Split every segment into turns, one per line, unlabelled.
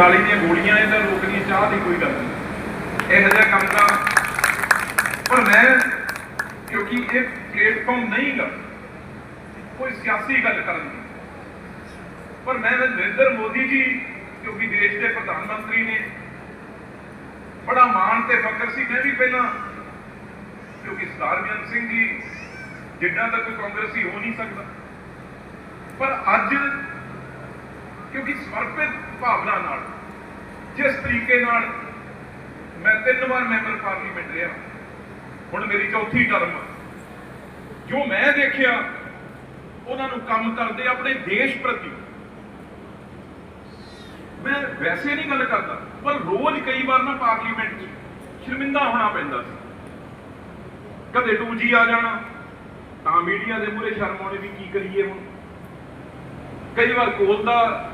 45 ਦੀਆਂ ਗੋਲੀਆਂ, ਇਹ ਤਾਂ ਚਾਹ ਦੀ ਕੋਈ ਗੱਲ ਨਹੀਂ। ਇਹੋ ਜਿਹਾ ਕੰਮ ਤਾਂ ਪਰ ਮੈਂ ਕਿਉਂਕਿ ਇਹ ਪਲੇਟਫਾਰਮ ਨਹੀਂ ਗਾ ਕੋਈ ਸਿਆਸੀ ਗੱਲ ਕਰਨ ਦੀ। ਪਰ ਮੈਂ ਨਰਿੰਦਰ ਮੋਦੀ ਜੀ, ਕਿਉਂਕਿ ਦੇਸ਼ ਦੇ ਪ੍ਰਧਾਨ ਮੰਤਰੀ ਨੇ, ਬੜਾ ਮਾਣ ਤੇ ਫਖਰ ਸੀ। ਮੈਂ ਵੀ ਪਹਿਲਾਂ ਕਿਉਂਕਿ ਸਰਦਾਰ ਬੇਅੰਤ ਸਿੰਘ ਜੀ, ਜਿੱਦਾਂ ਦਾ ਕੋਈ ਕਾਂਗਰਸੀ ਹੋ ਨਹੀਂ ਸਕਦਾ। ਪਰ ਅੱਜ ਕਿਉਂਕਿ ਸਮਰਪਿਤ ਭਾਵਨਾ ਨਾਲ ਜਿਸ ਤਰੀਕੇ ਨਾਲ ਮੈਂ ਤਿੰਨ ਵਾਰ ਮੈਂਬਰ ਪਾਰਲੀਮੈਂਟ ਰਿਹਾ, ਹੁਣ ਮੇਰੀ ਚੌਥੀ ਟਰਮ ਆ। ਜੋ ਮੈਂ ਦੇਖਿਆ, ਉਹਨਾਂ ਨੂੰ ਕੰਮ ਕਰਦੇ ਆਪਣੇ ਦੇਸ਼ ਪ੍ਰਤੀ। ਮੈਂ ਵੈਸੇ ਨਹੀਂ ਗੱਲ ਕਰਦਾ, ਪਰ ਰੋਜ਼ ਕਈ ਵਾਰ ਨਾ ਪਾਰਲੀਮੈਂਟ 'ਚ ਸ਼ਰਮਿੰਦਾ ਹੋਣਾ ਪੈਂਦਾ ਸੀ। ਕਦੇ 2G ਆ ਜਾਣਾ, ਤਾਂ ਮੀਡੀਆ ਦੇ ਮੂਹਰੇ ਸ਼ਰਮ ਆਉਣੀ ਵੀ ਕੀ ਕਰੀਏ ਹੁਣ? ਕਈ ਵਾਰ ਕੋਲ ਦਾ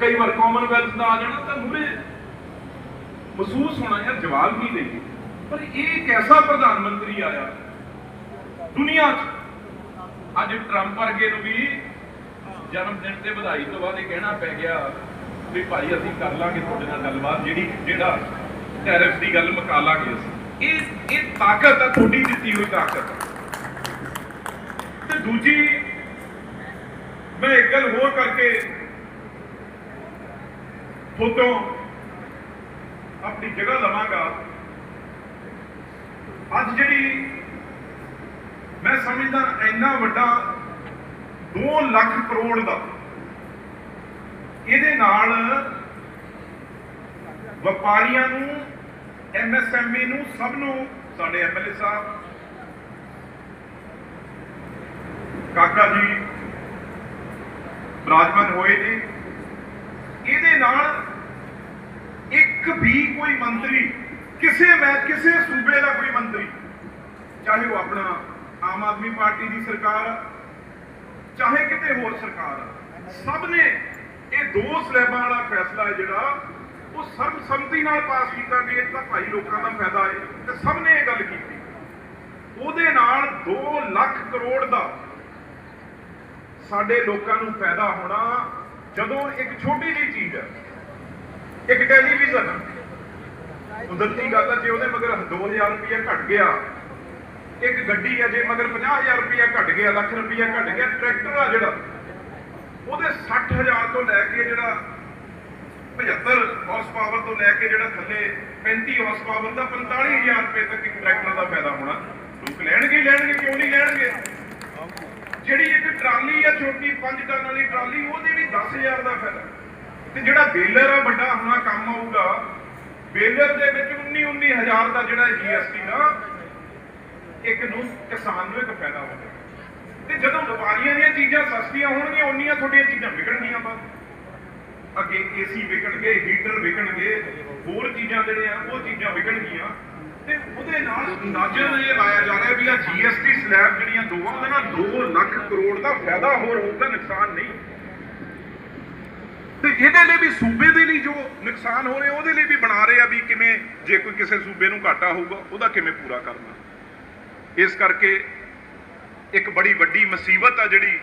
ਕਈ ਵਾਰ ਕਾਮਨਵੈਲਥ ਦਾ ਆ ਜਾਣਾ ਤਾਂ ਮੂਹਰੇ ਮਹਿਸੂਸ ਹੋਣਾ ਯਾਰ ਜਵਾਬ ਨਹੀਂ ਦੇਈਏ? ਪਰ ਇਹ ਇੱਕ ਪ੍ਰਧਾਨ ਮੰਤਰੀ ਆਇਆ ਦੁਨੀਆ 'ਚ। ਅੱਜ ਟਰੰਪ ਵਰਗੇ ਨੂੰ ਵੀ ਜਨਮ ਦਿਨ ਤੇ ਵਧਾਈ ਤੋਂ ਬਾਅਦ ਇਹ ਕਹਿਣਾ ਪੈ ਗਿਆ ਵੀ ਭਾਈ ਅਸੀਂ ਕਰ ਲਾਂਗੇ ਤੁਹਾਡੇ ਨਾਲ ਗੱਲਬਾਤ, ਜਿਹੜੀ ਜਿਹੜਾ ਟੈਰਿਫ ਦੀ ਗੱਲ ਮੁਕਾ ਲਾਂਗੇ ਅਸੀਂ। ਇਹ ਇਹ ਤਾਕਤ ਆ, ਤੁਹਾਡੀ ਦਿੱਤੀ ਹੋਈ ਤਾਕਤ। ਤੇ ਦੂਜੀ, ਮੈਂ ਇੱਕ ਗੱਲ ਹੋਰ ਕਰਕੇ ਉਦੋਂ ਆਪਣੀ ਜਗ੍ਹਾ ਲਵਾਂਗਾ। ਅੱਜ ਜਿਹੜੀ ਮੈਂ ਸਮਝਦਾ ਇੰਨਾ ਵੱਡਾ 2 ਲੱਖ ਕਰੋੜ ਦਾ, ਇਹਦੇ ਨਾਲ ਵਪਾਰੀਆਂ ਨੂੰ ਐਮਐਸਐਮਈ ਨੂੰ ਸਭ ਨੂੰ, ਸਾਡੇ ਐਮਐਲਏ ਸਾਹਿਬ, ਕਾਕਾ ਜੀ, ਬਰਾਜਮਾਨ ਹੋਏ ਨੇ। ਇਹਦੇ ਨਾਲ ਇੱਕ ਵੀ ਕੋਈ ਮੰਤਰੀ ਕਿਸੇ ਮੈਂ ਕਿਸੇ ਸੂਬੇ ਦਾ ਕੋਈ ਮੰਤਰੀ ਚਾਹੇ ਉਹ ਆਪਣਾ ਆਮ ਆਦਮੀ ਪਾਰਟੀ ਦੀ ਸਰਕਾਰ ਆ, ਚਾਹੇ ਕਿਤੇ ਹੋਰ ਸਰਕਾਰ ਆ, ਸਭ ਨੇ ਇਹ ਦੋ ਸਲੈਬਾਂ ਵਾਲਾ ਫੈਸਲਾ ਹੈ ਜਿਹੜਾ ਉਹ ਸਰਬਸੰਮਤੀ ਨਾਲ ਪਾਸ ਕੀਤਾ ਗਿਆ ਤਾਂ ਭਾਈ ਲੋਕਾਂ ਦਾ ਫਾਇਦਾ ਹੈ ਤੇ ਸਭ ਨੇ ਇਹ ਗੱਲ ਕੀਤੀ। ਉਹਦੇ ਨਾਲ 2 ਲੱਖ ਕਰੋੜ ਦਾ ਸਾਡੇ ਲੋਕਾਂ ਨੂੰ ਫਾਇਦਾ ਹੋਣਾ ਜਦੋਂ ਇੱਕ ਛੋਟੀ ਜਿਹੀ ਚੀਜ਼ ਹੈ, ਇੱਕ ਟੈਲੀਵਿਜ਼ਨ ਕੁਦਰਤੀ ਗੱਲ ਹੈ, ਜੇ ਉਹਦੇ ਮਗਰ 2000 ਰੁਪਏ ਘਟ ਗਿਆ, ਇੱਕ ਗੱਡੀ ਹੈ, ਜੇ ਮਗਰ 50000 ਰੁਪਏ ਘਟ ਗਿਆ, ਲੱਖ ਰੁਪਏ ਘਟ ਗਿਆ, ਟਰੈਕਟਰ ਆ ਜਿਹੜਾ, ਉਹਦੇ 60000 ਤੋਂ ਲੈ ਕੇ ਜਿਹੜਾ 75 ਹਾਰਸ ਪਾਵਰ ਤੋਂ ਲੈ ਕੇ ਜਿਹੜਾ ਥੱਲੇ 35 ਹਾਰਸ ਪਾਵਰ ਦਾ 45000 ਰੁਪਏ ਤੱਕ ਇੱਕ ਟਰੈਕਟਰ ਦਾ ਫਾਇਦਾ ਹੋਣਾ। ਲੋਕ ਲੈਣਗੇ ਲੈਣਗੇ, ਕਿਉਂ ਨਹੀਂ ਲੈਣਗੇ? ਜਿਹੜੀ ਇੱਕ ਟਰਾਲੀ ਆ ਛੋਟੀ 5 ਟਨ ਵਾਲੀ ਟਰਾਲੀ, ਉਹਦੇ ਵੀ 10000 ਦਾ ਫਾਇਦਾ। ਤੇ ਜਿਹੜਾ ਬੇਲਰ ਆ, ਵੱਡਾ ਹੋਣਾ ਕੰਮ ਆਊਗਾ, ਬੇਲਰ ਦੇ ਵਿੱਚ 19 19000 ਦਾ ਜਿਹੜਾ ਜੀਐਸਟੀ ਦਾ ਇੱਕ ਨੂੰ ਕਿਸਾਨ ਨੂੰ ਇੱਕ ਫਾਇਦਾ ਹੋਊਗਾ ਤੇ ਜਦੋਂ ਵਪਾਰੀਆਂ ਦੀਆਂ ਚੀਜ਼ਾਂ ਸਸਤੀਆਂ ਹੋਣਗੀਆਂ, ਉਨੀਆਂ ਤੁਹਾਡੀਆਂ ਚੀਜ਼ਾਂ ਵਿਕਣਗੀਆਂ ਬਾਅਦ ਅੱਗੇ ਏਸੀ ਵਿਕਣਗੇ ਹੀਟਰ ਵਿਕਣਗੇ, ਹੋਰ ਚੀਜ਼ਾਂ ਜਿਹੜੀਆਂ, ਉਹ ਚੀਜ਼ਾਂ ਵਿਕਣਗੀਆਂ। ਤੇ ਉਹਦੇ ਨਾਲ ਅੰਦਾਜ਼ਾ ਇਹ ਲਾਇਆ ਜਾ ਰਿਹਾ ਵੀ ਆ ਜੀਐਸਟੀ ਸਲੈਬ ਜਿਹੜੀਆਂ ਦੋ ਆ ਉਹਦੇ ਨਾਲ 2 ਲੱਖ ਕਰੋੜ ਦਾ ਫਾਇਦਾ ਹੋਰ ਹੋਊਗਾ, ਨੁਕਸਾਨ ਨਹੀਂ। ਤੇ ਇਹਦੇ ਲਈ ਵੀ ਸੂਬੇ ਦੇ ਲਈ ਜੋ ਨੁਕਸਾਨ ਹੋ ਰਿਹਾ, ਉਹਦੇ ਲਈ ਵੀ ਬਣਾ ਰਹੇ ਆ ਵੀ ਕਿਵੇਂ ਜੇ ਕੋਈ ਕਿਸੇ ਸੂਬੇ ਨੂੰ ਘਾਟਾ ਹੋਊਗਾ, ਉਹਦਾ ਕਿਵੇਂ ਪੂਰਾ ਕਰਨਾ। ਇਸ ਕਰਕੇ ਇੱਕ ਬੜੀ ਵੱਡੀ ਮੁਸੀਬਤ ਆ ਜਿਹੜੀ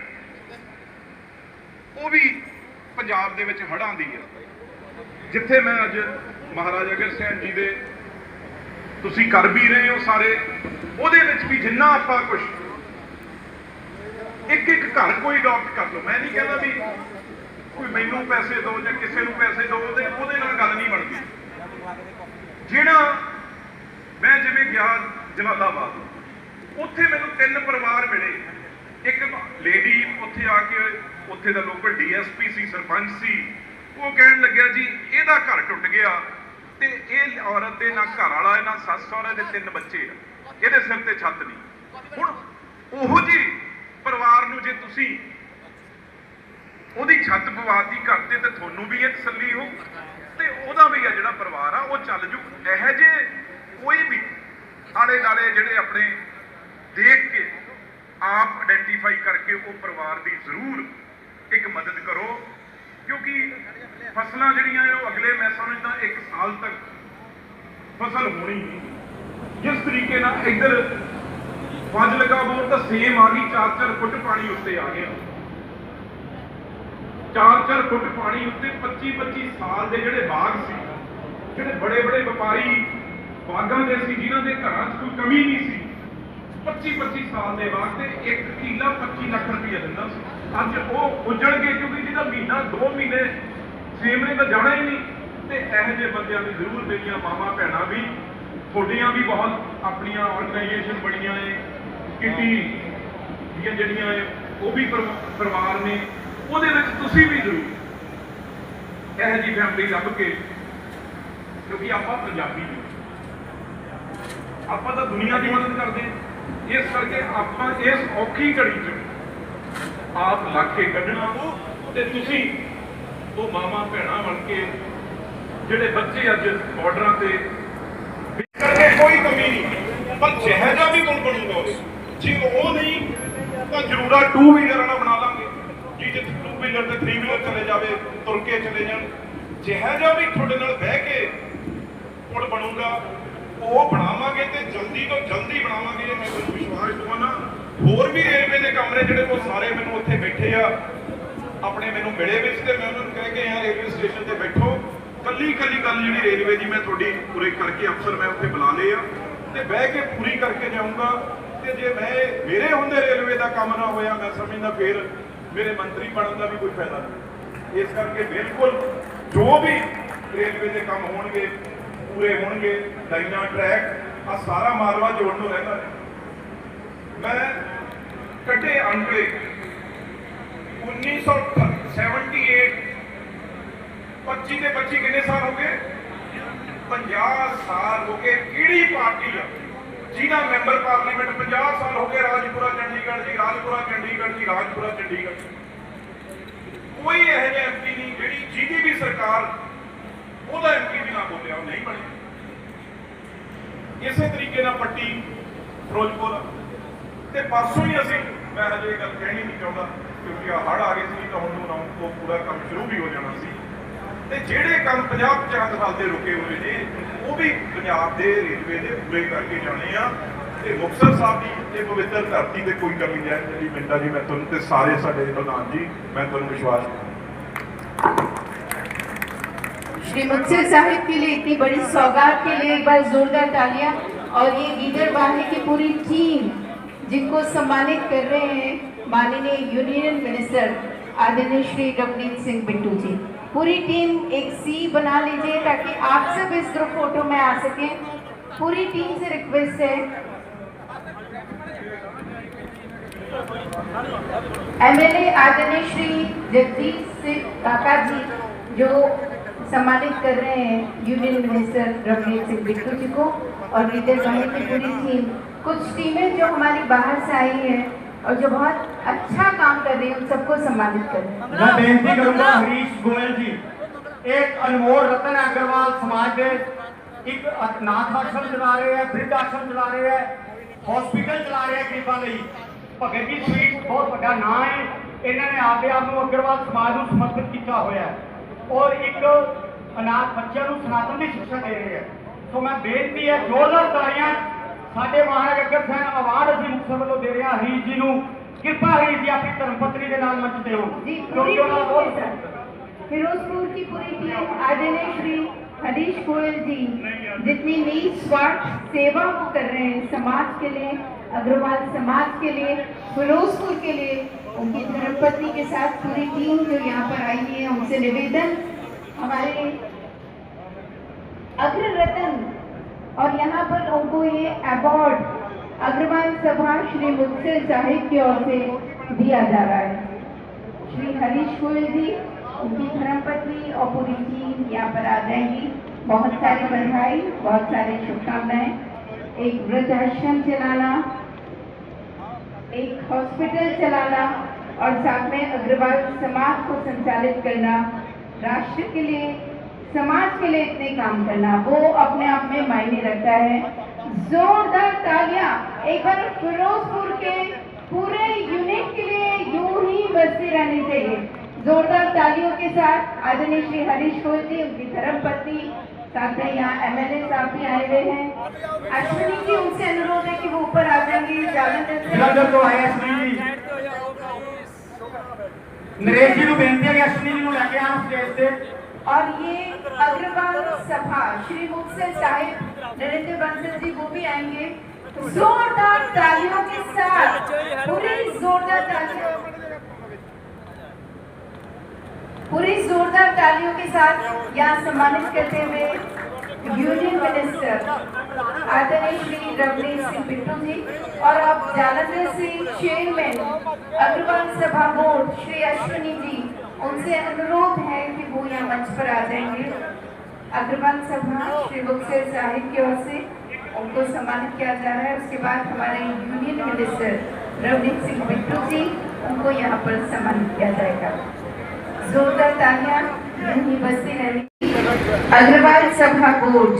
ਉਹ ਵੀ ਪੰਜਾਬ ਦੇ ਵਿੱਚ ਹੜ੍ਹਾਂ ਦੀ ਆ। ਜਿੱਥੇ ਮੈਂ ਅੱਜ ਮਹਾਰਾਜਾ ਅਗਰ ਸੈਨ ਜੀ ਦੇ ਤੁਸੀਂ ਕਰ ਵੀ ਰਹੇ ਹੋ ਸਾਰੇ, ਉਹਦੇ ਵਿੱਚ ਵੀ ਜਿੰਨਾ ਆਪਾਂ ਕੁਝ ਇੱਕ ਇੱਕ ਘਰ ਕੋਈ ਅਡਾਪਟ ਕਰ ਲਓ। ਮੈਂ ਨਹੀਂ ਕਹਿੰਦਾ ਵੀ ਕੋਈ ਮੈਨੂੰ ਪੈਸੇ ਦਿਓ ਜਾਂ ਕਿਸੇ ਨੂੰ ਪੈਸੇ ਦਿਓ ਉਹਦੇ ਉਹਦੇ ਨਾਲ ਗੱਲ ਨਹੀਂ ਬਣਦੀ। ਜਿਹੜਾ ਮੈਂ ਜਿਵੇਂ ਗਿਆ ਜਲਾਲਾਬਾਦ ਉੱਥੇ ਮੈਨੂੰ ਤਿੰਨ ਪਰਿਵਾਰ ਮਿਲੇ। ਇੱਕ ਲੇਡੀ ਉੱਥੇ ਆ ਕੇ, ਉੱਥੇ ਦਾ ਲੋਕਲ ਡੀਐਸਪੀ ਸੀ, ਸਰਪੰਚ ਸੀ। ਉਹ ਕਹਿਣ ਲੱਗਿਆ ਜੀ, ਇਹਦਾ ਘਰ ਟੁੱਟ ਗਿਆ। ਤੇ ਇਹ ਔਰਤ ਦੇ ਨਾ ਘਰ ਵਾਲਾ ਹੈ, ਨਾ ਸੱਸ ਸਹੁਰੇ ਦੇ ਤਿੰਨ ਬੱਚੇ ਆ। ਇਹਦੇ ਸਿਰ ਤੇ ਛੱਤ ਨਹੀਂ। ਹੁਣ ਉਹੋ ਜੀ ਪਰਿਵਾਰ ਨੂੰ ਜੇ ਤੁਸੀਂ ਉਹਦੀ ਛੱਤ ਪਵਾਤੀ ਕਰਦੇ ਤੇ ਤੁਹਾਨੂੰ ਵੀ ਇਹ ਤਸੱਲੀ ਹੋ, ਤੇ ਉਹਦਾ ਵੀ ਆ ਜਿਹੜਾ ਪਰਿਵਾਰ ਆ, ਉਹ ਚੱਲ ਜੂ। ਇਹੋ ਜੇ ਕੋਈ ਵੀ ਆਲੇ ਦਾਲੇ ਜਿਹੜੇ ਆਪਣੇ ਦੇਖ ਕੇ ਆਪ ਆਇਡੈਂਟੀਫਾਈ ਕਰਕੇ ਉਹ ਪਰਿਵਾਰ ਦੀ ਜ਼ਰੂਰ ਇੱਕ ਮਦਦ ਕਰੋ, ਕਿਉਂਕਿ ਫਸਲਾਂ ਜਿਹੜੀਆਂ ਉਹ ਅਗਲੇ ਮੈਂ ਸਮਝਦਾ ਇੱਕ ਸਾਲ ਤੱਕ ਫਸਲ ਹੋਣੀ ਜਿਸ ਤਰੀਕੇ ਨਾਲ ਇੱਧਰ ਪੰਜ ਲਗਾ ਬੋਰ ਤਾਂ ਸੇਮ ਆ ਗਈ 4-4 ਫੁੱਟ ਪਾਣੀ ਉੱਤੇ ਆ ਗਿਆ। 4-4 ਫੁੱਟ ਪਾਣੀ ਉੱਤੇ 25-25 ਸਾਲ ਦੇ ਜਿਹੜੇ ਬਾਗ ਸੀ, ਜਿਹੜੇ ਬੜੇ ਬੜੇ ਵਪਾਰੀ ਬਾਗਾਂ ਦੇ ਸੀ, ਜਿਨ੍ਹਾਂ ਦੇ ਘਰਾਂ 'ਚ ਕੋਈ ਕਮੀ ਨਹੀਂ ਸੀ 25-25 ਸਾਲ ਦੇ ਬਾਅਦ ਤੇ ਇੱਕ ਕਿੱਲਾ 25 ਲੱਖ ਰੁਪਏ ਦਿੰਦਾ ਸੀ। ਅੱਜ ਉਹ ਉਜੜ ਗਏ ਕਿਉਂਕਿ ਜਿਹਦਾ ਮਹੀਨਾ 2 ਮਹੀਨੇ ਸੇਮਰੇ ਤਾਂ ਜਾਣਾ ਹੀ ਨਹੀਂ। ਤੇ ਇਹੋ ਜਿਹੇ ਬੰਦਿਆਂ ਦੀ ਜ਼ਰੂਰ ਮੇਰੀਆਂ ਮਾਵਾਂ ਭੈਣਾਂ ਵੀ, ਤੁਹਾਡੀਆਂ ਵੀ ਬਹੁਤ ਆਪਣੀਆਂ ਆਰਗੇਨਾਈਜੇਸ਼ਨ ਬਣੀਆਂ ਏ ਕਿੱਟੀ ਦੀਆਂ ਜਿਹੜੀਆਂ ਏ ਉਹ ਵੀ ਪਰਿਵਾਰ ਨੇ, ਉਹਦੇ ਵਿੱਚ ਤੁਸੀਂ ਵੀ ਜ਼ਰੂਰ ਇਹੋ ਜਿਹੀ ਫੈਮਿਲੀ ਲੱਭ ਕੇ, ਕਿਉਂਕਿ ਆਪਾਂ ਪੰਜਾਬੀ ਹਾਂ ਆਪਾਂ ਤਾਂ ਦੁਨੀਆ ਦੀ ਮਦਦ ਕਰਦੇ ਹਾਂ। ਇਸ ਕਰਕੇ ਆਪਾਂ ਇਸ ਔਖੀ ਘੜੀ 'ਚ ਆਪ ਲੱਗ ਕੇ ਕੱਢਣਾ, ਤੇ ਤੁਸੀਂ ਉਹ ਮਾਮਾ ਭੈਣਾਂ ਬਣ ਕੇ ਜਿਹੜੇ ਬੱਚੇ ਅੱਜ ਬਾਰਡਰਾਂ ਤੇ ਕਰਕੇ ਕੋਈ ਕਮੀ ਨਹੀਂ। ਪਰ ਜਿਹੋ ਵੀ ਗੁਣ ਬਣੂਗਾ ਉਹਦੇ ਜੇ ਉਹ ਨਹੀਂ, ਤਾਂ ਜ਼ਰੂਰਾ 2 ਵੀਲਰ ਵਾਲਾ ਬਣਾ ਲਾਂਗੇ। ਜੀ, ਜੇ 2 ਵੀਲਰ ਤੇ 3 ਵੀਲਰ ਚਲੇ ਜਾਵੇ, ਤੁਰ ਕੇ ਚਲੇ ਜਾਣ। ਜਿਹੋ ਵੀ ਤੁਹਾਡੇ ਨਾਲ ਬਹਿ ਕੇ ਪੁਲ ਬਣੂਗਾ। ਉਹ ਬਣਾਵਾਂਗੇ ਤੇ ਜਲਦੀ ਤੋਂ ਜਲਦੀ ਬਣਾਵਾਂਗੇ। ਮੈਂ ਤੁਹਾਨੂੰ ਵਿਸ਼ਵਾਸ ਦਵਾਨਾ ਹੋਰ ਵੀ ਰੇਲਵੇ ਦੇ ਕਮਰੇ ਜਿਹੜੇ ਉਹ ਸਾਰੇ ਮੈਨੂੰ ਉੱਥੇ ਬੈਠੇ ਆ। ਆਪਣੇ ਮੈਨੂੰ ਮਿਲੇ ਵਿੱਚ ਤੇ ਮੈਂ ਉਹਨਾਂ ਨੂੰ ਕਹਿ ਕੇ ਆ ਰੇਲਵੇ ਸਟੇਸ਼ਨ ਤੇ ਬੈਠੋ। ਕੱਲੀ ਕੱਲੀ ਗੱਲ ਜਿਹੜੀ ਰੇਲਵੇ ਦੀ ਮੈਂ ਤੁਹਾਡੀ ਪੂਰੇ ਕਰਕੇ ਅਫਸਰ ਮੈਂ ਉੱਥੇ ਬੁਲਾ ਲਏ ਆ। ਤੇ ਬਹਿ ਕੇ ਪੂਰੀ ਕਰਕੇ ਜਾਊਂਗਾ। ਤੇ ਜੇ ਮੈਂ ਮੇਰੇ ਹੁੰਦੇ ਰੇਲਵੇ ਦਾ ਕੰਮ ਨਾ ਹੋਇਆ, ਮੈਂ ਸਮਝਦਾ ਫਿਰ ਮੇਰੇ ਮੰਤਰੀ ਬਣਨ ਦਾ ਵੀ ਕੋਈ ਫਾਇਦਾ ਨਹੀਂ। ਇਸ ਕਰਕੇ ਬਿਲਕੁਲ ਜੋ ਵੀ ਰੇਲਵੇ ਦੇ ਕੰਮ ਹੋਣਗੇ, ਪੂਰੇ ਹੋਣਗੇ, ਲਾਈਨਾਂ ਟਰੈਕ ਆ ਸਾਰਾ ਮਾਲਵਾ ਜੋੜਨ ਨੂੰ ਰਹਿਣਾ। ਮੈਂ ਕੱਢੇ ਅੰਕੜੇ। 1978 25 ਤੇ 25 ਕਿੰਨੇ ਸਾਲ ਹੋ ਗਏ? 50 ਸਾਲ ਹੋ ਗਏ। ਕਿਹੜੀ ਪਾਰਟੀ ਆ? ਜਿਹਦਾ ਮੈਂਬਰ ਪਾਰਲੀਮੈਂਟ 50 ਸਾਲ ਹੋ ਗਏ? ਰਾਜਪੁਰਾ, ਚੰਡੀਗੜ੍ਹ ਜੀ, ਰਾਜਪੁਰਾ, ਚੰਡੀਗੜ੍ਹ ਜੀ, ਰਾਜਪੁਰਾ, ਚੰਡੀਗੜ੍ਹ ਕੋਈ ਇਹੋ ਜਿਹਾ ਐਮਪੀ ਨਹੀਂ, ਜਿਹੜੀ ਜਿਹਦੀ ਵੀ ਸਰਕਾਰ ਉਹਦਾ ਐਮਪੀ ਵੀ ਨਾ ਬੋਲਿਆ, ਉਹ ਨਹੀਂ ਬਣੀ। ਇਸੇ ਤਰੀਕੇ ਨਾਲ ਪੱਟੀ ਫਿਰੋਜ਼ਪੁਰ ਤੇ ਪਰਸੋਂ ਹੀ ਅਸੀਂ, ਮੈਂ ਹਜੇ ਇਹ ਗੱਲ ਕਹਿਣੀ ਨਹੀਂ ਚਾਹੁੰਦਾ। ਕਿਉਂਕਿ ਆ ਹੜ ਆ ਗਏ ਸੀ ਤਾਂ ਹੁਣ ਨੂੰ ਉਹ ਪੂਰਾ ਕੰਮ ਸ਼ੁਰੂ ਵੀ ਹੋ ਜਾਣਾ ਸੀ ਤੇ ਜਿਹੜੇ ਕੰਮ 50 50 ਸਾਲ ਦੇ ਰੁਕੇ ਹੋਏ ਨੇ ਉਹ ਵੀ ਪੰਜਾਬ ਦੇ ਰੇਲਵੇ ਦੇ ਪੂਰੇ ਕਰਕੇ ਜਾਣੇ ਆ ਤੇ ਮੁਕਤਸਰ ਸਾਹਿਬ ਦੀ ਇਹ ਪਵਿੱਤਰ ਧਰਤੀ ਤੇ ਕੋਈ ਕਮੀ ਨਹੀਂ ਹੈ ਜਿਹੜੀ ਮਿੰਟਾ ਜੀ ਮੈਂ ਤੁਹਾਨੂੰ ਤੇ ਸਾਰੇ ਸਾਡੇ ਪ੍ਰਧਾਨ ਜੀ ਮੈਂ ਤੁਹਾਨੂੰ ਵਿਸ਼ਵਾਸ
श्री मुक्तसर साहिब के लिए इतनी बड़ी सौगात के लिए एक बार जोरदार तालियां और ये लीडर वाहे की पूरी टीम जिनको सम्मानित कर रहे हैं माननीय यूनियन मिनिस्टर आदरणीय श्री रवनीत सिंह बिट्टू जी, पूरी टीम एक सी बना लीजिए ताकि आप सब इस ग्रुप फ़ोटो में आ सकें। पूरी टीम से रिक्वेस्ट है। एमएलए आदरणीय श्री जगदीश सिंह काका जी, जो सम्मानित कर रहे हैं यूनियन मिनिस्टर रवनीत सिंह बिट्टू जी को और लीडर वाहिनी की पूरी टीम कुछ टीमें जो हमारी बाहर से आई हैं। और जो बहुत अच्छा काम कर रही है उन सबको सम्मानित करें
मैं बेनती करूंगा हरीश गोयल जी एक अनमोल रतन अग्रवाल समाज ਦੇ ਇੱਕ ਅਨਾਥ ਆਸ਼ਰਮ ਚਲਾ ਰਹੇ ਹੈ ਬ੍ਰਿਧ ਆਸ਼ਰਮ ਚਲਾ ਰਹੇ ਹੈ ਹਸਪੀਟਲ ਚਲਾ ਰਹੇ ਹੈ ਗਰੀਬਾਂ ਲਈ ਭਗਤ ਜੀ ਸਵੀਟ ਬਹੁਤ ਵੱਡਾ ਨਾਂ ਹੈ ਇਹਨਾਂ ਨੇ ਆਪਦੇ ਆਪ ਨੂੰ ਅਗਰਵਾਲ ਸਮਾਜ ਨੂੰ ਸਮਰਪਿਤ ਕੀਤਾ ਹੋਇਆ ਹੈ ਔਰ ਇੱਕ ਅਨਾਥ ਬੱਚਿਆਂ ਨੂੰ ਸਨਾਤਨ ਦੀ ਸਿੱਖਿਆ ਦੇ ਰਹੇ ਹੈ ਸੋ ਮੈਂ ਬੇਨਤੀ ਹੈ ਜ਼ੋਰਦਾਰ ਤਾੜੀਆਂ ਸਾਡੇ ਮਹਾਰਾਜ ਅਗਰ ਸੈਨ ਅਵਾਰਡ ਅਸੀਂ ਮੁਕਤਸਰ ਵੱਲੋਂ ਦੇ ਰਹੇ ਹਾਂ ਹਰੀਸ਼ ਜੀ ਨੂੰ ਕਿਰਪਾ ਹਰੀਸ਼ ਜੀ ਆਪਣੀ ਧਰਮ ਪਤਨੀ ਦੇ ਨਾਲ ਮੰਚ ਤੇ ਹੋਣ
जी
ਕਿਉਂਕਿ
पूरी
ਉਹਨਾਂ ਦਾ
टीम के
ਬਹੁਤ
साथ फिरोजपुर की पूरी टीम आदरणीय श्री हरीश गोयल जी जितनी निस्वार्थ सेवा वो कर रहे हैं समाज के लिए अग्रवाल समाज के लिए फिरोजपुर के लिए उनकी धर्मपत्नी के साथ पूरी टीम जो यहाँ पर आई है उनसे निवेदन हमारे अग्र रतन और यहाँ पर उनको ये अवार्ड अग्रवाल सभा श्री मुक्तसर साहिब की ओर से दिया जा रहा है। श्री हरीश गोयल जी, उनकी धर्मपत्नी और पूरी टीम यहाँ पर आ जाएँगी। बहुत सारी बधाई, बहुत सारी शुभकामनाएँ। एक वृद्धाश्रम चलाना, एक हॉस्पिटल चलाना और साथ में अग्रवाल समाज को संचालित करना राष्ट्र के लिए समाज के लिए इतने काम करना, वो अपने आप में मायने रखता है। जोरदार तालियाँ, एक बार फिरोजपुर के पूरे यूनिट के लिए यू ही बसती रहनी चाहिए। जोरदार तालियों के साथ आदरणीय श्री हरीश गोयल जी, उनकी धर्मपति साथ में यहाँ एम एल ए साहब भी आए हुए हैं। अश्विनी जी, उनसे अनुरोध है कि वो ऊपर आ जाएँगे
तो नरेश जी को बेनती है कि अश्विनी जी को लेके आन स्टेज से।
और ये अग्रवाल सभा, श्री मुफ्सल साहिब नरेंद्र बंसल जी, वो भी आएँगे। जोरदार तालियों के साथ, पूरी जोरदार तालियों पूरी जोरदार तालियों के साथ यहाँ सम्मानित करते हुए यूनियन मिनिस्टर आदरणीय श्री रवनीत सिंह बिट्टू जी और अब जालंधर से चेयरमैन अग्रवाल सभा बोर्ड, श्री अश्विनी जी उनसे अनुरोध है कि वो यहाँ मंच पर आ जाएँगे। अग्रवाल सभा, श्री मुक्तसर साहिब की ओर से उनको सम्मानित किया जा रहा है। उसके बाद हमारे यूनियन मिनिस्टर रवनीत सिंह बिट्टू जी उनको यहाँ पर सम्मानित किया जाएगा। जोरदार तालियाँ, यहीं बजती रहेंगी अग्रवाल सभा बोर्ड।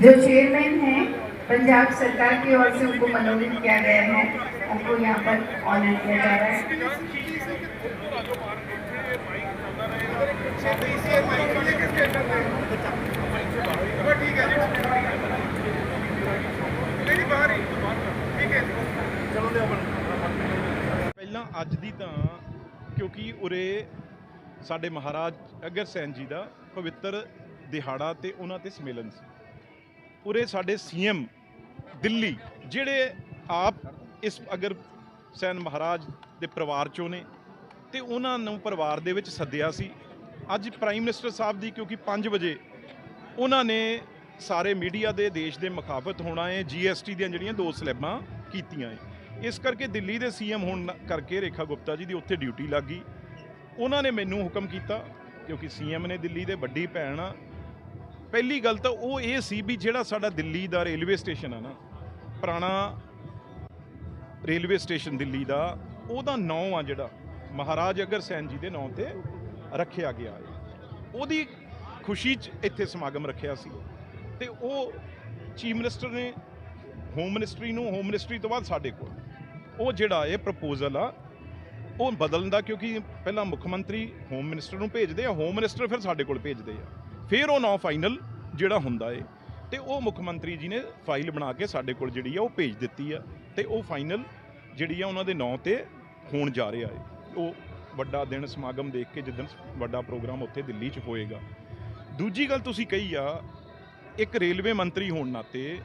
जो चेयरमैन हैं, पंजाब सरकार की ओर से उनको मनोनीत किया गया है। उनको यहाँ पर ऑनर किया जा रहा है।
ਪਹਿਲਾਂ ਅੱਜ ਦੀ ਤਾਂ, ਕਿਉਂਕਿ ਉਰੇ ਸਾਡੇ ਮਹਾਰਾਜ ਅਗਰਸੈਨ ਜੀ ਦਾ ਪਵਿੱਤਰ ਦਿਹਾੜਾ ਤੇ ਉਹਨਾਂ ਤੇ ਸੰਮੇਲਨ ਸੀ। ਉਰੇ ਸਾਡੇ ਸੀਐਮ ਦਿੱਲੀ, ਜਿਹੜੇ ਆਪ ਇਸ ਅਗਰ ਸੈਨ ਮਹਾਰਾਜ ਦੇ ਪਰਿਵਾਰ ਚੋਂ ਨੇ ਤੇ ਉਹਨਾਂ ਨੂੰ ਪਰਿਵਾਰ ਦੇ ਵਿੱਚ ਸੱਦਿਆ ਸੀ। ਅੱਜ ਪ੍ਰਾਈਮ ਮਿਨਿਸਟਰ ਸਾਹਿਬ ਦੀ ਕਿਉਂਕਿ 5 ਵਜੇ ਉਹਨਾਂ ਨੇ ਸਾਰੇ ਮੀਡੀਆ ਦੇ, ਦੇਸ਼ ਦੇ ਮੁਖਾਫਤ ਹੋਣਾ ਹੈ ਜੀਐਸਟੀ ਦੀਆਂ ਜਿਹੜੀਆਂ ਦੋ ਸਲੈਬਾਂ ਕੀਤੀਆਂ ਹੈ। ਇਸ ਕਰਕੇ ਦਿੱਲੀ ਦੇ ਸੀਐਮ ਹੋਣ ਕਰਕੇ ਰੇਖਾ ਗੁਪਤਾ ਜੀ ਦੀ ਉੱਥੇ ਡਿਊਟੀ ਲੱਗ ਗਈ। ਉਹਨਾਂ ਨੇ ਮੈਨੂੰ ਹੁਕਮ ਕੀਤਾ, ਕਿਉਂਕਿ ਸੀਐਮ ਨੇ ਦਿੱਲੀ ਦੇ ਵੱਡੀ ਭੈਣ ਆ। ਪਹਿਲੀ ਗੱਲ ਤਾਂ ਉਹ ਇਹ ਸੀ ਵੀ ਜਿਹੜਾ ਸਾਡਾ ਦਿੱਲੀ ਦਾ ਰੇਲਵੇ ਸਟੇਸ਼ਨ ਆ ਨਾ, ਪੁਰਾਣਾ ਰੇਲਵੇ ਸਟੇਸ਼ਨ ਦਿੱਲੀ ਦਾ, ਉਹਦਾ ਨਾਂ ਆ ਜਿਹੜਾ ਮਹਾਰਾਜ ਅਗਰਸੈਨ ਜੀ ਦੇ ਨਾਂ ਤੇ ਰੱਖਿਆ ਗਿਆ ਹੈ, ਉਹਦੀ ਖੁਸ਼ੀ 'ਚ ਇੱਥੇ ਸਮਾਗਮ ਰੱਖਿਆ ਸੀ। ਤੇ ਉਹ ਚੀਫ ਮਿਨਿਸਟਰ ਨੇ, ਹੋਮ ਮਿਨਿਸਟਰੀ ਨੂੰ, ਹੋਮ ਮਿਨਿਸਟਰੀ ਤੋਂ ਬਾਅਦ ਸਾਡੇ ਕੋਲ। ਉਹ ਜਿਹੜਾ ਇਹ ਪ੍ਰਪੋਜ਼ਲ ਆ, ਉਹ ਬਦਲਣ ਦਾ ਕਿਉਂਕਿ ਪਹਿਲਾਂ ਮੁੱਖ ਮੰਤਰੀ ਹੋਮ ਮਿਨਿਸਟਰ ਨੂੰ ਭੇਜਦੇ ਆ, ਹੋਮ ਮਿਨਿਸਟਰ ਫਿਰ ਸਾਡੇ ਕੋਲ ਭੇਜਦੇ ਆ। ਫਿਰ ਉਹ ਨਾਂ ਫਾਈਨਲ ਜਿਹੜਾ ਹੁੰਦਾ ਏ, ਤੇ ਉਹ ਮੁੱਖ ਮੰਤਰੀ ਜੀ ਨੇ ਫਾਈਲ ਬਣਾ ਕੇ ਸਾਡੇ ਕੋਲ ਜਿਹੜੀ ਆ, ਉਹ ਭੇਜ ਦਿੱਤੀ ਆ, ਤੇ ਉਹ ਫਾਈਨਲ ਜਿਹੜੀ ਆ, ਉਹਨਾਂ ਦੇ ਨਾਂ ਤੇ ਹੋਣ ਜਾ ਰਿਹਾ ਏ। ਉਹ ਵੱਡਾ ਦਿਨ ਸਮਾਗਮ ਦੇਖ ਕੇ ਜਿੱਦਣ ਵੱਡਾ ਪ੍ਰੋਗਰਾਮ ਉੱਥੇ ਦਿੱਲੀ 'ਚ ਹੋਏਗਾ। ਦੂਜੀ ਗੱਲ ਤੁਸੀਂ ਕਹੀ ਆ, ਇੱਕ ਰੇਲਵੇ ਮੰਤਰੀ ਹੋਣ ਨਾਤੇ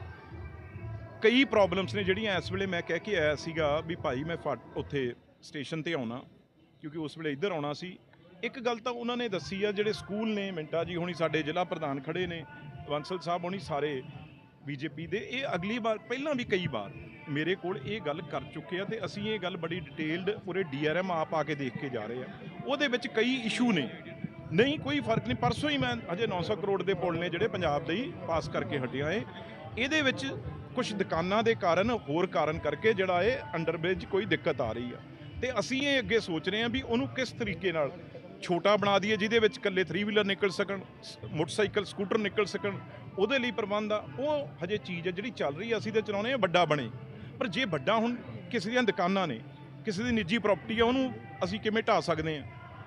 ਕਈ ਪ੍ਰੋਬਲਮਸ ਨੇ ਜਿਹੜੀਆਂ ਇਸ ਵੇਲੇ ਮੈਂ ਕਹਿ ਕੇ ਆਇਆ ਸੀਗਾ ਵੀ ਭਾਈ ਮੈਂ ਫਟ ਉੱਥੇ ਸਟੇਸ਼ਨ ਤੇ ਆਉਣਾ, ਕਿਉਂਕਿ ਉਸ ਵੇਲੇ ਇੱਧਰ ਆਉਣਾ ਸੀ। ਇੱਕ ਗੱਲ ਤਾਂ ਉਹਨਾਂ ਨੇ ਦੱਸੀ ਆ, ਜਿਹੜੇ ਸਕੂਲ ਨੇ, ਮਿੰਟਾ ਜੀ ਹੁਣੀ ਸਾਡੇ ਜ਼ਿਲ੍ਹਾ ਪ੍ਰਧਾਨ ਖੜੇ ਨੇ ਬੰਸਲ ਸਾਹਿਬ ਹੁਣੀ ਸਾਰੇ ਬੀਜੇਪੀ ਦੇ, ਇਹ ਅਗਲੀ ਵਾਰ, ਪਹਿਲਾਂ ਵੀ ਕਈ ਵਾਰ ਮੇਰੇ ਕੋਲ ਇਹ ਗੱਲ ਕਰ ਚੁੱਕੇ ਆ ਤੇ ਅਸੀਂ ਇਹ ਗੱਲ ਬੜੀ ਡਿਟੇਲਡ ਪੂਰੇ ਡੀਆਰਐਮ ਆਪ ਆ ਕੇ ਦੇਖ ਕੇ ਜਾ ਰਹੇ ਆ। ਉਹਦੇ ਵਿੱਚ ਕਈ ਇਸ਼ੂ ਨੇ। ਨਹੀਂ, ਕੋਈ ਫ਼ਰਕ ਨਹੀਂ। ਪਰਸੋਂ ਹੀ ਮੈਂ ਅਜੇ 900 ਕਰੋੜ ਦੇ ਪੁਲ ਨੇ ਜਿਹੜੇ ਪੰਜਾਬ ਦੇ ਹੀ ਪਾਸ ਕਰਕੇ ਹਟਿਆ ਏ। ਇਹਦੇ ਵਿੱਚ ਕੁਝ ਦੁਕਾਨਾਂ ਦੇ ਕਾਰਨ, ਹੋਰ ਕਾਰਨ ਕਰਕੇ ਜਿਹੜਾ ਇਹ ਅੰਡਰਬ੍ਰਿਜ ਕੋਈ ਦਿੱਕਤ ਆ ਰਹੀ ਆ। ਤੇ ਅਸੀਂ ਇਹ ਅੱਗੇ ਸੋਚ ਰਹੇ ਹਾਂ ਵੀ ਉਹਨੂੰ ਕਿਸ ਤਰੀਕੇ ਨਾਲ ਛੋਟਾ ਬਣਾ ਦਈਏ, ਜਿਹਦੇ ਵਿੱਚ ਇਕੱਲੇ 3 ਵੀਲਰ ਨਿਕਲ ਸਕਣ, ਸ- ਮੋਟਰਸਾਈਕਲ ਸਕੂਟਰ ਨਿਕਲ ਸਕਣ, ਉਹਦੇ ਲਈ ਪ੍ਰਬੰਧ ਆ। ਉਹ ਹਜੇ ਚੀਜ਼ ਹੈ ਜਿਹੜੀ ਚੱਲ ਰਹੀ ਆ, ਅਸੀਂ ਤੇ ਚਲਾਉਣੇ ਆ, ਵੱਡਾ ਬਣੇ। ਪਰ ਜੇ ਵੱਡਾ ਹੁਣ ਕਿਸੇ ਦੀਆਂ ਦੁਕਾਨਾਂ ਨੇ, ਕਿਸੇ ਦੀ ਨਿੱਜੀ ਪ੍ਰਾਪਰਟੀ ਆ, ਉਹਨੂੰ ਅਸੀਂ ਕਿਵੇਂ ਢਾ ਸਕਦੇ ਆ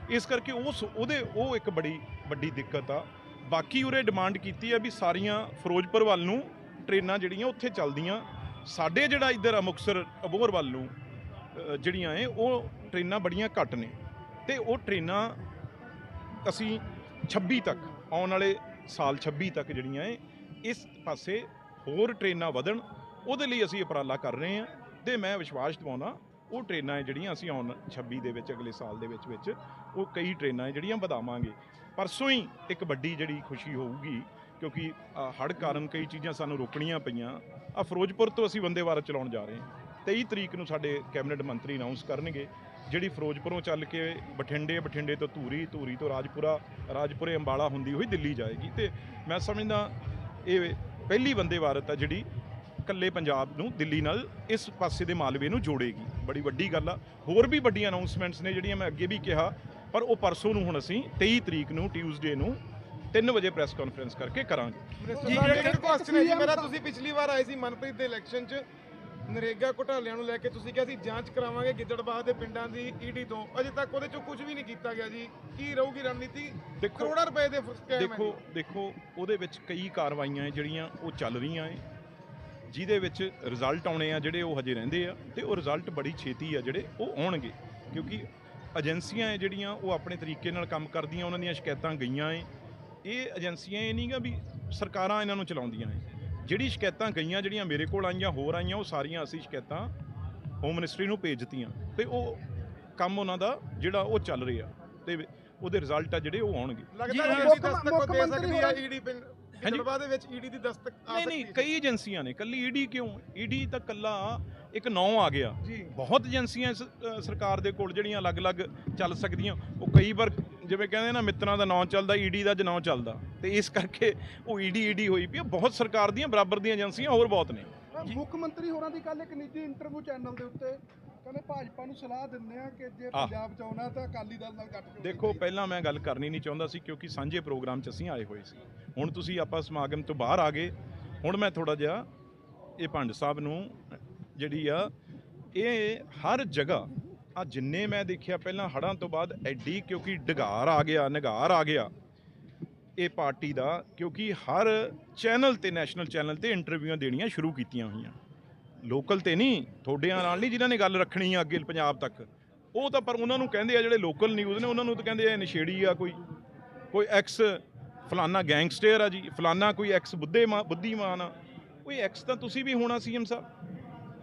ਇਸ ਕਰਕੇ ਉਸ ਉਹਦੇ, ਉਹ ਇੱਕ ਬੜੀ, ਵੱਡੀ ਦਿੱਕਤ ਆ। ਬਾਕੀ ਉਰੇ ਡਿਮਾਂਡ ਕੀਤੀ ਆ ਵੀ ਸਾਰੀਆਂ ਫਿਰੋਜ਼ਪੁਰ ਵੱਲ ਨੂੰ ਟ੍ਰੇਨਾਂ ਜਿਹੜੀਆਂ ਉੱਥੇ ਚੱਲਦੀਆਂ। ਸਾਡੇ ਜਿਹੜਾ ਇੱਧਰ ਆ ਮੁਕਤਸਰ ਅਬੋਹਰ ਵੱਲ ਨੂੰ ਜਿਹੜੀਆਂ ਏ ਉਹ ਟ੍ਰੇਨਾਂ ਬੜੀਆਂ ਘੱਟ ਨੇ। ਤੇ ਉਹ ਟ੍ਰੇਨਾਂ ਅਸੀਂ 26 ਤੱਕ, ਆਉਣ ਵਾਲੇ ਸਾਲ 26 ਤੱਕ ਜਿਹੜੀਆਂ ਏ ਇਸ ਪਾਸੇ ਹੋਰ ਟ੍ਰੇਨਾਂ ਵਧਣ ਉਹਦੇ ਲਈ ਅਸੀਂ ਉਪਰਾਲਾ ਕਰ ਰਹੇ ਹਾਂ ਤੇ ਮੈਂ ਵਿਸ਼ਵਾਸ ਦਿਵਾਉਣਾ, ਉਹ ਟ੍ਰੇਨਾਂ ਏ ਜਿਹੜੀਆਂ ਅਸੀਂ ਆਉਣ 26 ਦੇ ਵਿੱਚ, ਅਗਲੇ ਸਾਲ ਦੇ ਵਿੱਚ ਵਿੱਚ, ਉਹ ਕਈ ਟ੍ਰੇਨਾਂ ਏ ਜਿਹੜੀਆਂ ਵਧਾਵਾਂਗੇ। ਪਰਸੋਂ ਹੀ ਇੱਕ ਵੱਡੀ ਜਿਹੜੀ ਖੁਸ਼ੀ ਹੋਊਗੀ, ਕਿਉਂਕਿ ਹੜ ਕਾਰਨ ਕਈ ਚੀਜ਼ਾਂ ਸਾਨੂੰ ਰੋਕਣੀਆਂ ਪਈਆਂ। ਆ ਫਿਰੋਜ਼ਪੁਰ ਤੋਂ ਅਸੀਂ ਬੰਦੇ ਭਾਰਤ ਚਲਾਉਣ ਜਾ ਰਹੇ ਹਾਂ। 23 ਤਰੀਕ ਨੂੰ ਸਾਡੇ ਕੈਬਨਿਟ ਮੰਤਰੀ ਅਨਾਉਂਸ ਕਰਨਗੇ, ਜਿਹੜੀ ਫਿਰੋਜ਼ਪੁਰੋਂ ਚੱਲ ਕੇ ਬਠਿੰਡੇ ਬਠਿੰਡੇ ਤੋਂ ਧੂਰੀ ਧੂਰੀ ਤੋਂ ਰਾਜਪੁਰਾ, ਰਾਜਪੁਰੇ ਅੰਬਾਲਾ ਹੁੰਦੀ ਹੋਈ ਦਿੱਲੀ ਜਾਏਗੀ। ਤੇ ਮੈਂ ਸਮਝਦਾ, ਇਹ ਪਹਿਲੀ ਬੰਦੇ ਭਾਰਤ ਆ ਜਿਹੜੀ ਇਕੱਲੇ ਪੰਜਾਬ ਨੂੰ ਦਿੱਲੀ ਨਾਲ ਇਸ ਪਾਸੇ ਦੇ ਮਾਲਵੇ ਨੂੰ ਜੋੜੇਗੀ। ਬੜੀ ਵੱਡੀ ਗੱਲ ਆ। ਹੋਰ ਵੀ ਵੱਡੀਆਂ ਅਨਾਉਂਸਮੈਂਟਸ ਨੇ ਜਿਹੜੀਆਂ ਮੈਂ ਅੱਗੇ ਵੀ ਕਿਹਾ ਪਰ ਉਹ ਪਰਸੋਂ ਨੂੰ ਹੁਣ ਅਸੀਂ 23 ਤਰੀਕ ਨੂੰ ਟਿਊਜ਼ਡੇ ਨੂੰ 3 ਵਜੇ ਪ੍ਰੈਸ ਕਾਨਫਰੰਸ ਕਰਕੇ ਕਰਾਂਗੇ।
ਜੀ ਇੱਕ ਕੁਐਸਚਨ ਹੈ ਜੀ ਮੇਰਾ ਤੁਸੀਂ ਪਿਛਲੀ ਵਾਰ ਆਏ ਸੀ ਮਨਪ੍ਰੀਤ ਦੇ ਇਲੈਕਸ਼ਨ 'ਚ। ਨਰੇਗਾ ਘੁਟਾਲਿਆਂ ਨੂੰ ਲੈ ਕੇ ਤੁਸੀਂ ਕਿਹਾ ਸੀ ਜਾਂਚ ਕਰਾਵਾਂਗੇ ਗਿੱਦੜਬਾਹ ਦੇ ਪਿੰਡਾਂ ਦੀ ਈਡੀ ਤੋਂ। ਅਜੇ ਤੱਕ ਉਹਦੇ 'ਚੋਂ ਕੁਝ ਵੀ ਨਹੀਂ ਕੀਤਾ ਗਿਆ ਜੀ। ਕੀ ਰਹੂਗੀ ਰਣਨੀਤੀ?
ਦੇਖੋ-
ਕਰੋੜਾਂ ਰੁਪਏ ਦੇ ਸਕੈਮ ਹੈ
ਦੇਖੋ ਦੇਖੋ ਉਹਦੇ ਵਿੱਚ ਕਈ ਕਾਰਵਾਈਆਂ ਜਿਹੜੀਆਂ ਉਹ ਚੱਲ ਰਹੀਆਂ ਹੈ। ਜਿਹਦੇ ਵਿੱਚ ਰਿਜ਼ਲਟ ਆਉਣੇ ਆ ਜਿਹੜੇ ਉਹ ਹਜੇ ਰਹਿੰਦੇ ਆ ਤੇ ਉਹ ਰਿਜ਼ਲਟ ਬੜੀ ਛੇਤੀ ਆ ਜਿਹੜੇ ਉਹ ਆਉਣਗੇ ਕਿਉਂਕਿ ਏਜੰਸੀਆਂ ਹੈ ਜਿਹੜੀਆਂ ਉਹ ਆਪਣੇ ਤਰੀਕੇ ਨਾਲ ਕੰਮ ਕਰਦੀਆਂ ਉਹਨਾਂ ਦੀਆਂ ਸ਼ਿਕਾਇਤਾਂ ਗਈਆਂ ਏ। ਇਹ ਏਜੰਸੀਆਂ ਇਹ ਨਹੀਂਗਾ ਵੀ ਸਰਕਾਰਾਂ ਇਹਨਾਂ ਨੂੰ ਚਲਾਉਂਦੀਆਂ ਏ। ਜਿਹੜੀ ਸ਼ਿਕਾਇਤਾਂ ਗਈਆਂ ਜਿਹੜੀਆਂ ਮੇਰੇ ਕੋਲ ਆਈਆਂ ਹੋਰ ਆਈਆਂ ਉਹ ਸਾਰੀਆਂ ਅਸੀਂ ਸ਼ਿਕਾਇਤਾਂ ਹੋਮ ਮਿਨਿਸਟਰੀ ਨੂੰ ਭੇਜ ਦਿੱਤੀਆਂ ਤੇ ਉਹ ਕੰਮ ਉਹਨਾਂ ਦਾ ਜਿਹੜਾ ਉਹ ਚੱਲ ਰਿਹਾ ਤੇ ਉਹਦੇ ਰਿਜ਼ਲਟ ਆ ਜਿਹੜੇ ਉਹ ਆਉਣਗੇ।
ਲੱਗਦਾ ਈਡੀ ਦਸਤਕ ਦੇ ਸਕਦੀ
ਹੋਰਾਂ-
ਈਡੀ ਪਿੰਡ ਗਿੱਦੜਬਾਹ ਦੇ ਵਿੱਚ ਈਡੀ ਦੀ ਦਸਤਕ ਆ
ਨਹੀਂ ਨਹੀਂ
ਹੈ।
ਕਈ ਏਜੰਸੀਆਂ ਨੇ ਕੱਲੀ ਈਡੀ ਕਿਉਂ? ਈਡੀ ਤਾਂ ਕੱਲਾ ਇੱਕ ਨਾਂ ਆ ਗਿਆ।
ਜੀ।
ਬਹੁਤ ਏਜੰਸੀਆਂ ਸ- ਅ, ਸਰਕਾਰ ਦੇ ਕੋਲ ਜਿਹੜੀਆਂ ਅਲੱਗ-ਅਲੱਗ ਚੱਲ ਸਕਦੀਆਂ ਉਹ ਕਈ ਵਾਰ ਜਿਵੇਂ ਕਹਿੰਦੇ ਨਾ ਮਿੱਤਰਾਂ ਦਾ ਨਾਂ ਚੱਲਦਾ ਈਡੀ ਦਾ ਨਾਂ ਚੱਲਦਾ। ਤੇ ਇਸ ਕਰਕੇ ਉਹ ਈਡੀ ਈਡੀ ਹੋਈ ਪਈ ਆ। ਬਹੁਤ ਸਰਕਾਰ ਦੀਆਂ ਬਰਾਬਰ ਦੀਆਂ ਏਜੰਸੀਆਂ ਹੋਰ ਬਹੁਤ ਨੇ।
ਮੁੱਖ ਮੰਤਰੀ ਹੋਰਾਂ ਦੀ ਕੱਲ ਇੱਕ ਨਿੱਜੀ ਇੰਟਰਵਿਊ ਚੈਨਲ ਦੇ ਉੱਤੇ ਕਹਿੰਦੇ ਭਾਜਪਾ ਨੂੰ ਸਲਾਹ ਦਿੰਦੇ ਆ ਕਿ ਜੇ। ਪੰਜਾਬ ਚ ਆਉਣਾ ਤਾਂ ਅਕਾਲੀ ਦਲ ਨਾਲ ਗੱਠਜੋੜ
ਦੇਖੋ ਪਹਿਲਾਂ ਮੈਂ ਗੱਲ ਕਰਨੀ ਨਹੀਂ ਚਾਹੁੰਦਾ ਸੀ ਕਿਉਂਕਿ ਸਾਂਝੇ ਪ੍ਰੋਗਰਾਮ 'ਚ ਅਸੀਂ ਆਏ ਹੋਏ ਸੀ। ਹੁਣ ਤੁਸੀਂ ਆਪਾਂ ਸਮਾਗਮ ਤੋਂ ਬਾਹਰ ਆ ਗਏ। ਹੁਣ ਮੈਂ ਥੋੜਾ ਜਿਹਾ ਇਹ ਭੰਡ ਸਾਹਿਬ ਨੂੰ ਜਿਹੜੀ ਆ ਇਹ ਹਰ ਜਗ੍ਹਾ ਆ ਜਿੰਨੇ ਮੈਂ ਦੇਖਿਆ ਪਹਿਲਾਂ ਹੜਾਂ ਤੋਂ ਬਾਅਦ ਐਡੀ ਕਿਉਂਕਿ ਡਗਾਰ ਆ ਗਿਆ ਨਿਗਾਰ ਆ ਗਿਆ ਇਹ ਪਾਰਟੀ ਦਾ ਕਿਉਂਕਿ ਹਰ ਚੈਨਲ ਤੇ ਨੈਸ਼ਨਲ ਚੈਨਲ ਤੇ ਇੰਟਰਵਿਊਆਂ ਦੇਣੀਆਂ ਸ਼ੁਰੂ ਕੀਤੀਆਂ ਹੋਈਆਂ। ਲੋਕਲ ਤੇ ਨਹੀਂ, ਤੁਹਾਡਿਆਂ ਨਾਲ ਨਹੀਂ ਜਿਨ੍ਹਾਂ ਨੇ ਗੱਲ ਰੱਖਣੀ ਆ ਅੱਗੇ ਪੰਜਾਬ ਤੱਕ। ਉਹ ਤਾਂ ਪਰ ਉਹਨਾਂ ਨੂੰ ਕਹਿੰਦੇ ਆ ਜਿਹੜੇ ਲੋਕਲ ਨਿਊਜ਼ ਨੇ, ਉਹਨਾਂ ਨੂੰ ਤਾਂ ਕਹਿੰਦੇ ਆ ਨਸ਼ੇੜੀ ਆ ਕੋਈ ਕੋਈ ਐਕਸ ਫਲਾਨਾ ਗੈਂਗਸਟਰ ਆ ਜੀ, ਫਲਾਨਾ ਕੋਈ ਐਕਸ ਬੁੱਧੇ ਬੁੱਧੀਮਾਨ ਆ। ਕੋਈ ਐਕਸ ਤਾਂ ਤੁਸੀਂ ਵੀ ਹੋਣਾ ਸੀਐਮ ਸਾਹਿਬ।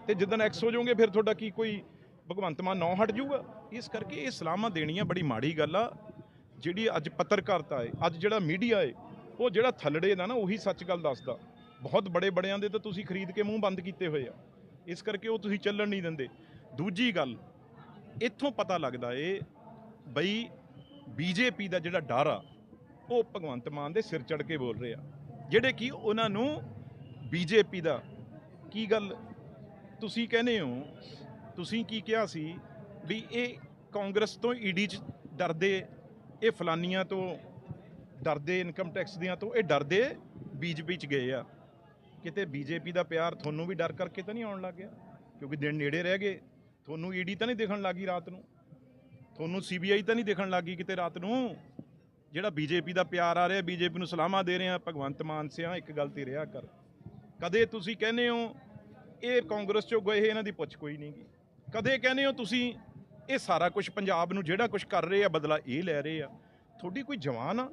ਤੇ ਜਿੱਦਣ ਐਕਸ ਹੋ ਜਾਓਗੇ, ਫਿਰ ਤੁਹਾਡਾ ਕੀ ਕੋਈ ਭਗਵੰਤ ਮਾਨ ਨੌ ਹਟ ਜਾਊਗਾ? ਇਸ ਕਰਕੇ ਇਹ ਸਲਾਮਾਂ ਦੇਣੀਆਂ ਬੜੀ ਮਾੜੀ ਗੱਲ ਆ। ਜਿਹੜੀ ਅੱਜ ਪੱਤਰਕਾਰਤਾ ਹੈ ਅੱਜ ਜਿਹੜਾ ਮੀਡੀਆ ਹੈ ਉਹ ਜਿਹੜਾ ਥੱਲੜੇ ਦਾ ਨਾ, ਉਹੀ ਸੱਚ ਗੱਲ ਦੱਸਦਾ। ਬਹੁਤ ਬੜੇ ਬੜਿਆਂ ਦੇ ਤਾਂ ਤੁਸੀਂ ਖਰੀਦ ਕੇ ਮੂੰਹ ਬੰਦ ਕੀਤੇ ਹੋਏ ਆ। ਇਸ ਕਰਕੇ ਉਹ ਤੁਸੀਂ ਚੱਲਣ ਨਹੀਂ ਦਿੰਦੇ। ਦੂਜੀ ਗੱਲ, ਇੱਥੋਂ ਪਤਾ ਲੱਗਦਾ ਏ ਬਈ ਬੀਜੇਪੀ ਦਾ ਜਿਹੜਾ ਡਰ ਆ, ਉਹ ਭਗਵੰਤ ਮਾਨ ਦੇ ਸਿਰ ਚੜ ਕੇ ਬੋਲ ਰਹੇ ਆ। ਜਿਹੜੇ ਕਿ ਉਹਨਾਂ ਨੂੰ ਬੀਜੇਪੀ ਦਾ ਕੀ ਗੱਲ, ਤੁਸੀਂ ਕਹਿੰਦੇ ਹੋ, ਤੁਸੀਂ ਕੀ ਕਿਹਾ ਸੀ ਵੀ ਇਹ ਕਾਂਗਰਸ ਤੋਂ ਈਡੀ ਚ ਡਰਦੇ, ਇਹ ਫਲਾਨੀਆਂ ਤੋਂ ਡਰਦੇ, ਇਨਕਮ ਟੈਕਸ ਦੀਆਂ ਤੋਂ, ਇਹ ਡਰਦੇ ਬੀਜੇਪੀ ਚ ਗਏ ਆ। ਕਿਤੇ ਬੀਜੇਪੀ ਦਾ ਪਿਆਰ ਤੁਹਾਨੂੰ ਵੀ ਡਰ ਕਰਕੇ ਤਾਂ ਨਹੀਂ ਆਉਣ ਲੱਗ ਗਿਆ? ਕਿਉਂਕਿ ਦਿਨ ਨੇੜੇ ਰਹਿ ਗਏ, ਤੁਹਾਨੂੰ ਈਡੀ ਤਾਂ ਨਹੀਂ ਦਿਖਣ ਲੱਗੀ ਰਾਤ ਨੂੰ? ਤੁਹਾਨੂੰ ਸੀਬੀਆਈ ਤਾਂ ਨਹੀਂ ਦਿਖਣ ਲੱਗੀ ਕਿਤੇ ਰਾਤ ਨੂੰ? ਜਿਹੜਾ ਬੀਜੇਪੀ ਦਾ ਪਿਆਰ ਆ ਰਿਹਾ, ਬੀਜੇਪੀ ਨੂੰ ਸਲਾਮਾਂ ਦੇ ਰਹੇ ਆ ਭਗਵੰਤ ਮਾਨ ਸਿਆ, ਇੱਕ ਗੱਲ ਤੇ ਰਿਹਾ ਕਰ। ਕਦੇ ਤੁਸੀਂ ਕਹਿੰਦੇ ਹੋ, ਇਹ ਕਾਂਗਰਸ ਚੋਂ ਗਏ ਇਹਨਾਂ ਦੀ ਪੁੱਛ ਕੋਈ ਨਹੀਂਗੀ ਕਦੇ ਕਹਿੰਦੇ ਹੋ ਤੁਸੀਂ, ਇਹ ਸਾਰਾ ਕੁਝ ਪੰਜਾਬ ਨੂੰ ਜਿਹੜਾ ਕੁਝ ਕਰ ਰਹੇ ਆ, ਬਦਲਾ ਇਹ ਲੈ ਰਹੇ ਆ। ਤੁਹਾਡੀ ਕੋਈ ਜਵਾਨ ਆ?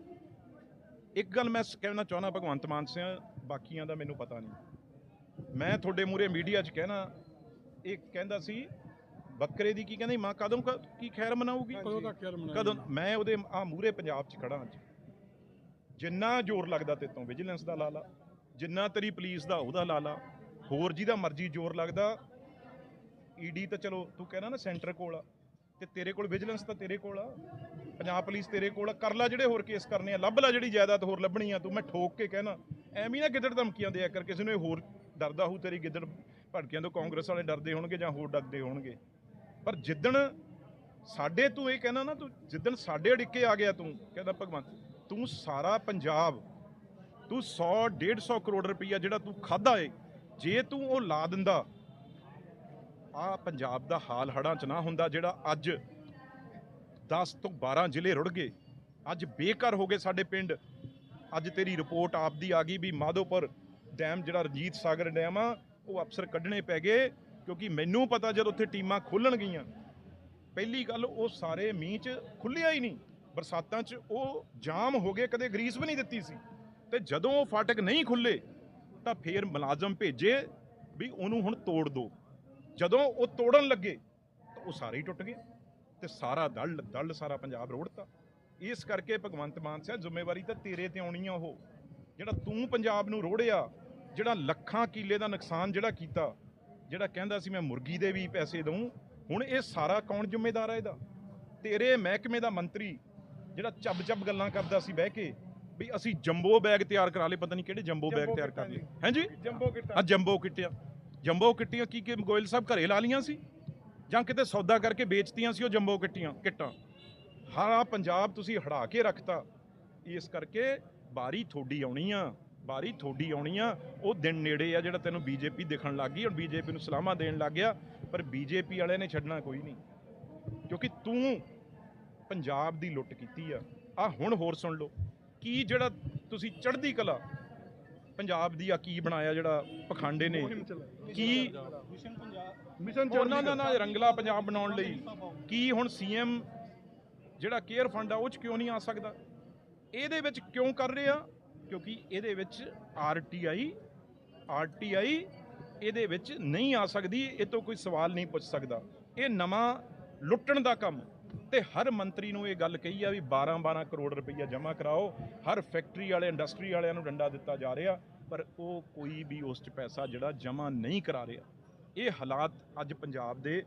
ਇੱਕ ਗੱਲ ਮੈਂ ਸ- ਕਹਿਣਾ ਚਾਹੁੰਦਾ, ਭਗਵੰਤ ਮਾਨ ਸਿੰਘ ਬਾਕੀਆਂ ਦਾ ਮੈਨੂੰ ਪਤਾ ਨਹੀਂ। ਮੈਂ ਤੁਹਾਡੇ ਮੂਰੇ ਮੀਡੀਆ 'ਚ ਕਹਿਣਾ ਇਹ ਕਹਿੰਦਾ ਸੀ ਬੱਕਰੇ ਦੀ ਕੀ ਕਹਿੰਦੀ ਮਾਂ ਕਦੋਂ ਕ- ਖੈਰ ਮਨਾਊਗੀ?
ਕਦੋਂ ਤੱਕ ਖੈਰ ਮਨਾਏਗੀ?
ਕਦੋਂ? ਮੈਂ ਉਹਦੇ ਆ ਮੂਰੇ ਪੰਜਾਬ 'ਚ ਖੜਾ ਅੱਜ। ਜਿੰਨਾ ਜ਼ੋਰ ਲੱਗਦਾ ਤੇ ਤੋਂ ਵਿਜੀਲੈਂਸ ਦਾ ਲਾ ਲਾ ਜਿੰਨਾ ਤੇਰੀ ਪੁਲਿਸ ਦਾ ਉਹਦਾ ਲਾ ਲਾ ਹੋਰ ਜਿਹਦਾ ਮਰਜ਼ੀ ਜ਼ੋਰ ਲੱਗਦਾ ਈਡੀ ਤਾਂ ਚਲੋ ਤੂੰ ਕਹਿਣਾ ਨਾ ਸੈਂਟਰ ਕੋਲ ਆ। ਤੇ ਤੇਰੇ ਕੋਲ ਵਿਜੀਲੈਂਸ ਤਾਂ ਤੇਰੇ ਕੋਲ ਆ। ਪੰਜਾਬ ਪੁਲਿਸ ਤੇਰੇ ਕੋਲ ਆ। ਕਰ ਲੈ ਜਿਹੜੇ ਹੋਰ ਕੇਸ ਕਰਨੇ ਆ। ਲੱਭ ਲੈ ਜਿਹੜੀ ਜਾਇਦਾਦ ਹੋਰ ਲੱਭਣੀ ਆ। ਤੂੰ ਮੈਂ ਠੋਕ ਕੇ ਕਹਿਣਾ। ਐਵੇਂ ਨਾ ਗਿੱਦੜ ਧਮਕੀਆਂ ਦਿਆ ਕਰ। ਕਿਸੇ ਨੂੰ ਇਹ ਹੋਰ ਡਰਦਾ ਹੋਊ, ਤੇਰੀ ਗਿੱਦੜ ਭੜਕੀਆਂ ਤੋਂ ਕਾਂਗਰਸ ਵਾਲੇ ਡਰਦੇ ਹੋਣਗੇ ਜਾਂ ਹੋਰ ਡਰਦੇ ਹੋਣਗੇ। ਪਰ ਜਿੱਦਣ ਸਾਡੇ ਤੂੰ ਇਹ ਕਹਿਣਾ ਨਾ, ਤੂੰ ਜਿੱਦਣ ਸਾਡੇ ਅੜਿੱਕੇ ਆ ਗਿਆ ਤੂੰ, ਕਹਿੰਦਾ ਭਗਵੰਤ, ਤੂੰ ਸਾਰਾ ਪੰਜਾਬ, ਤੂੰ 100 150 ਕਰੋੜ ਰੁਪਈਆ ਜਿਹੜਾ ਤੂੰ ਖਾਦਾ ਏ, ਜੇ ਤੂੰ ਉਹ ਲਾ ਦਿੰਦਾ ਆ ਪੰਜਾਬ ਦਾ ਹਾਲ ਹੜਾਂ ਚ ਨਾ ਹੁੰਦਾ, ਜਿਹੜਾ ਅੱਜ 10 ਤੋਂ 12 ਜ਼ਿਲ੍ਹੇ ਰੁੜ ਗਏ। ਅੱਜ ਬੇਘਰ ਹੋ ਗਏ ਸਾਡੇ ਪਿੰਡ। ਅੱਜ ਤੇਰੀ ਰਿਪੋਰਟ ਆਪਦੀ ਆ ਗਈ ਵੀ ਮਾਧੋਪੁਰ ਡੈਮ, ਜਿਹੜਾ ਰਣਜੀਤ ਸਾਗਰ ਡੈਮ ਆ, ਉਹ ਅਫਸਰ ਕੱਢਣੇ ਪੈ ਗਏ, ਕਿਉਂਕਿ ਮੈਨੂੰ ਪਤਾ ਜਦ ਉੱਥੇ ਟੀਮਾਂ ਖੋਲਣ ਗਈਆਂ, ਪਹਿਲੀ ਗੱਲ ਉਹ ਸਾਰੇ ਮੀਂਹ 'ਚ ਖੁੱਲਿਆ ਹੀ ਨਹੀਂ। ਬਰਸਾਤਾਂ 'ਚ ਉਹ ਜਾਮ ਹੋ ਗਏ, ਕਦੇ ਗਰੀਸ ਵੀ ਨਹੀਂ ਦਿੱਤੀ ਸੀ। ਤੇ ਜਦੋਂ ਉਹ ਫਾਟਕ ਨਹੀਂ ਖੁੱਲੇ, ਤਾਂ ਫੇਰ ਮੁਲਾਜ਼ਮ ਭੇਜੇ ਵੀ ਉਹਨੂੰ ਹੁਣ ਤੋੜ ਦਿਓ ਜਦੋਂ ਉਹ ਤੋੜਨ ਲੱਗੇ ਤਾਂ ਉਹ ਸਾਰੇ ਹੀ ਟੁੱਟ ਗਏ ਤੇ ਸਾਰਾ ਦਲ ਦਲ ਸਾਰਾ ਪੰਜਾਬ ਰੋੜਤਾ। ਇਸ ਕਰਕੇ ਭਗਵੰਤ ਮਾਨ ਸਾਹਿਬ ਜ਼ਿੰਮੇਵਾਰੀ ਤਾਂ ਤੇਰੇ ਤੇ ਆਉਣੀ ਆ ਉਹ। ਜਿਹੜਾ ਤੂੰ ਪੰਜਾਬ ਨੂੰ ਰੋੜਿਆ ਜਿਹੜਾ ਲੱਖਾਂ ਕਿੱਲੇ ਦਾ ਨੁਕਸਾਨ ਜਿਹੜਾ ਕੀਤਾ ਜਿਹੜਾ ਕਹਿੰਦਾ ਸੀ ਮੈਂ ਮੁਰਗੀ ਦੇ ਵੀ ਪੈਸੇ ਦਊਂ ਹੁਣ ਇਹ ਸਾਰਾ ਕੌਣ ਜ਼ਿੰਮੇਦਾਰ ਹੈ ਇਹਦਾ? ਤੇਰੇ ਮਹਿਕਮੇ ਦਾ ਮੰਤਰੀ ਜਿਹੜਾ ਚੱਬ ਚੱਬ ਗੱਲਾਂ ਕਰਦਾ ਸੀ ਬਹਿ ਕੇ ਵੀ ਅਸੀਂ ਜੰਬੋ ਬੈਗ ਤਿਆਰ ਕਰਾ ਲਏ ਪਤਾ ਨਹੀਂ ਕਿਹੜੇ ਜੰਬੋ ਬੈਗ ਤਿਆਰ ਕਰ ਲਏ। ਹਾਂਜੀ
ਜੰਬੋ ਕਿੱਟਾ
ਆ ਜੰਬੋ ਕਿੱਟੀਆਂ ਜੰਬੋ ਕਿੱਟੀਆਂ ਕੀ ਕਿ ਗੋਇਲ ਸਾਹਿਬ ਘਰੇ ਲਾ ਲੀਆਂ ਸੀ? ਜਾਂ ਕਿਤੇ ਸੌਦਾ ਕਰਕੇ ਵੇਚਤੀਆਂ ਸੀ ਉਹ ਜੰਬੋ ਕਿੱਟੀਆਂ, ਕਿੱਟਾਂ? ਹਾਰਾ ਪੰਜਾਬ ਤੁਸੀਂ ਹੜਾ ਕੇ ਰੱਖਤਾ। ਇਸ ਕਰਕੇ ਬਾਰੀ ਥੋੜੀ ਆਉਣੀ ਆ, ਬਾਰੀ ਥੋੜੀ ਆਉਣੀ ਆ। ਉਹ ਦਿਨ ਨੇੜੇ ਆ ਜਿਹੜਾ ਤੈਨੂੰ ਬੀਜੇਪੀ ਦਿਖਣ ਲੱਗ ਗਈ ਹੁਣ ਬੀਜੇਪੀ ਨੂੰ ਸਲਾਮਾਂ ਦੇਣ ਲੱਗ ਗਿਆ। ਪਰ ਬੀਜੇਪੀ ਵਾਲਿਆਂ ਨੇ ਛੱਡਣਾ ਕੋਈ ਨਹੀਂ। ਕਿਉਂਕਿ ਤੂੰ ਪੰਜਾਬ ਦੀ ਲੁੱਟ ਕੀਤੀ ਆ। ਆ ਹੁਣ ਹੋਰ ਸੁਣ ਲਓ। ਕੀ ਜਿਹੜਾ ਤੁਸੀਂ ਚੜ੍ਹਦੀ ਕਲਾ ਪੰਜਾਬ ਦੀ ਆ ਕੀ ਬਣਾਇਆ ਜਿਹੜਾ ਪਖਾਂਡੇ ਨੇ ਕੀ
ਮਿਸ਼ਨ
ਉਹਨਾਂ ਦਾ ਨਾ ਰੰਗਲਾ ਪੰਜਾਬ ਬਣਾਉਣ ਲਈ। ਕੀ ਹੁਣ ਸੀਐਮ ਜਿਹੜਾ ਕੇਅਰ ਫੰਡ ਆ ਉਹ ਚ ਕਿਉਂ ਨਹੀਂ ਆ ਸਕਦਾ? ਇਹਦੇ ਵਿੱਚ ਕਿਉਂ ਕਰ ਰਹੇ ਆ? ਕਿਉਂਕਿ ਇਹਦੇ ਵਿੱਚ ਆਰਟੀਆਈ ਆਰਟੀਆਈ ਇਹਦੇ ਵਿੱਚ ਨਹੀਂ ਆ ਸਕਦੀ ਇਹ ਤੋਂ ਕੋਈ ਸਵਾਲ ਨਹੀਂ ਪੁੱਛ ਸਕਦਾ। ਇਹ ਨਵਾਂ ਲੁੱਟਣ ਦਾ ਕੰਮ ਤੇ ਹਰ ਮੰਤਰੀ ਨੂੰ ਇਹ ਗੱਲ ਕਹੀ ਆ ਵੀ 12 12 ਕਰੋੜ ਰੁਪਈਆ ਜਮ੍ਹਾਂ ਕਰਾਓ। ਹਰ ਫੈਕਟਰੀ ਵਾਲੇ, ਇੰਡਸਟਰੀ ਵਾਲਿਆਂ ਨੂੰ ਡੰਡਾ ਦਿੱਤਾ ਜਾ ਰਿਹਾ, ਪਰ ਉਹ ਕੋਈ ਵੀ ਉਸ 'ਚ ਪੈਸਾ ਜਿਹੜਾ ਜਮ੍ਹਾਂ ਨਹੀਂ ਕਰਾ ਰਿਹਾ। ਇਹ ਹਾਲਾਤ ਅੱਜ ਪੰਜਾਬ ਦੇ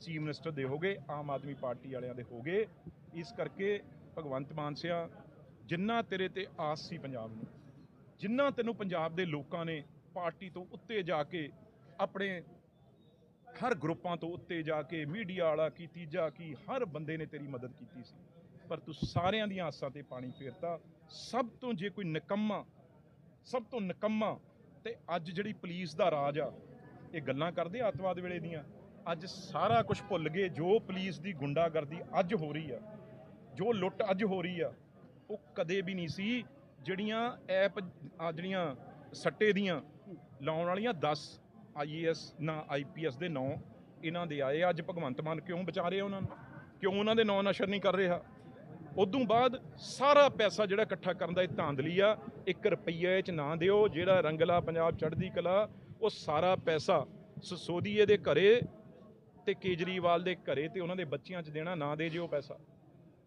ਚੀਫ ਮਿਨਿਸਟਰ ਦੇ ਹੋ ਗਏ, ਆਮ ਆਦਮੀ ਪਾਰਟੀ ਵਾਲਿਆਂ ਦੇ ਹੋ ਗਏ। ਇਸ ਕਰਕੇ ਭਗਵੰਤ ਮਾਨ ਸਿਆ, ਜਿੰਨਾ ਤੇਰੇ ਤੇ ਆਸ ਸੀ ਪੰਜਾਬ ਨੂੰ, ਜਿੰਨਾ ਤੈਨੂੰ ਪੰਜਾਬ ਦੇ ਲੋਕਾਂ ਨੇ ਪਾਰਟੀ ਤੋਂ ਉੱਤੇ ਜਾ ਕੇ ਆਪਣੇ ਹਰ ਗਰੁੱਪਾਂ ਤੋਂ ਉੱਤੇ ਜਾ ਕੇ ਮੀਡੀਆ ਵਾਲਾ ਕੀ ਤੀਜਾ ਕੀ, ਹਰ ਬੰਦੇ ਨੇ ਤੇਰੀ ਮਦਦ ਕੀਤੀ ਸੀ। ਪਰ ਤੂੰ ਸਾਰਿਆਂ ਦੀਆਂ ਆਸਾਂ ਤੇ ਪਾਣੀ ਫੇਰਤਾ। ਸਭ ਤੋਂ ਜੇ ਕੋਈ ਨਿਕੰਮਾ, ਸਭ ਤੋਂ ਨਿਕੰਮਾ ਤੇ ਅੱਜ ਜਿਹੜੀ ਪੁਲਿਸ ਦਾ ਰਾਜ ਆ, ਇਹ ਗੱਲਾਂ ਕਰਦੇ ਆ ਅੱਤਵਾਦ ਵੇਲੇ ਦੀਆਂ। ਅੱਜ ਸਾਰਾ ਕੁਝ ਭੁੱਲ ਗਏ, ਜੋ ਪੁਲਿਸ ਦੀ ਗੁੰਡਾਗਰਦੀ ਅੱਜ ਹੋ ਰਹੀ ਆ, ਜੋ ਲੁੱਟ ਅੱਜ ਹੋ ਰਹੀ ਆ, ਉਹ ਕਦੇ ਵੀ ਨਹੀਂ ਸੀ। ਜਿਹੜੀਆਂ ਐਪ, ਆ ਜਿਹੜੀਆਂ ਸੱਟੇ ਦੀਆਂ, ਲਾਉਣ ਵਾਲੀਆਂ 10 ਆਈਏਐਸ ਨਾ ਆਈਪੀਐਸ ਦੇ ਨਾਂ ਇਹਨਾਂ ਦੇ ਆਏ। ਆ। ਅੱਜ ਭਗਵੰਤ ਮਾਨ ਕਿਉਂ ਬਚਾ ਰਹੇ ਆ ਉਹਨਾਂ ਨੂੰ? ਕਿਉਂ ਉਹਨਾਂ ਦੇ ਨਾਂ ਨਸ਼ਰ ਨਹੀਂ ਕਰ ਰਿਹਾ? ਉਦੋਂ ਬਾਅਦ ਸਾਰਾ ਪੈਸਾ ਜਿਹੜਾ ਇਕੱਠਾ ਕਰਨ ਦਾ ਇਹ ਧਾਂਦਲੀ ਆ 1 ਰੁਪਈਏ ਚ ਨਾ ਦਿਓ, ਜਿਹੜਾ ਰੰਗਲਾ ਪੰਜਾਬ ਚੜ੍ਹਦੀ ਕਲਾ, ਉਹ ਸਾਰਾ ਪੈਸਾ ਸਸੋਦੀਏ ਦੇ ਘਰੇ ਤੇ ਕੇਜਰੀਵਾਲ ਦੇ ਘਰੇ ਤੇ ਉਹਨਾਂ ਦੇ ਬੱਚਿਆਂ 'ਚ ਦੇਣਾ, ਨਾ ਦੇ ਜਿਓ ਪੈਸਾ।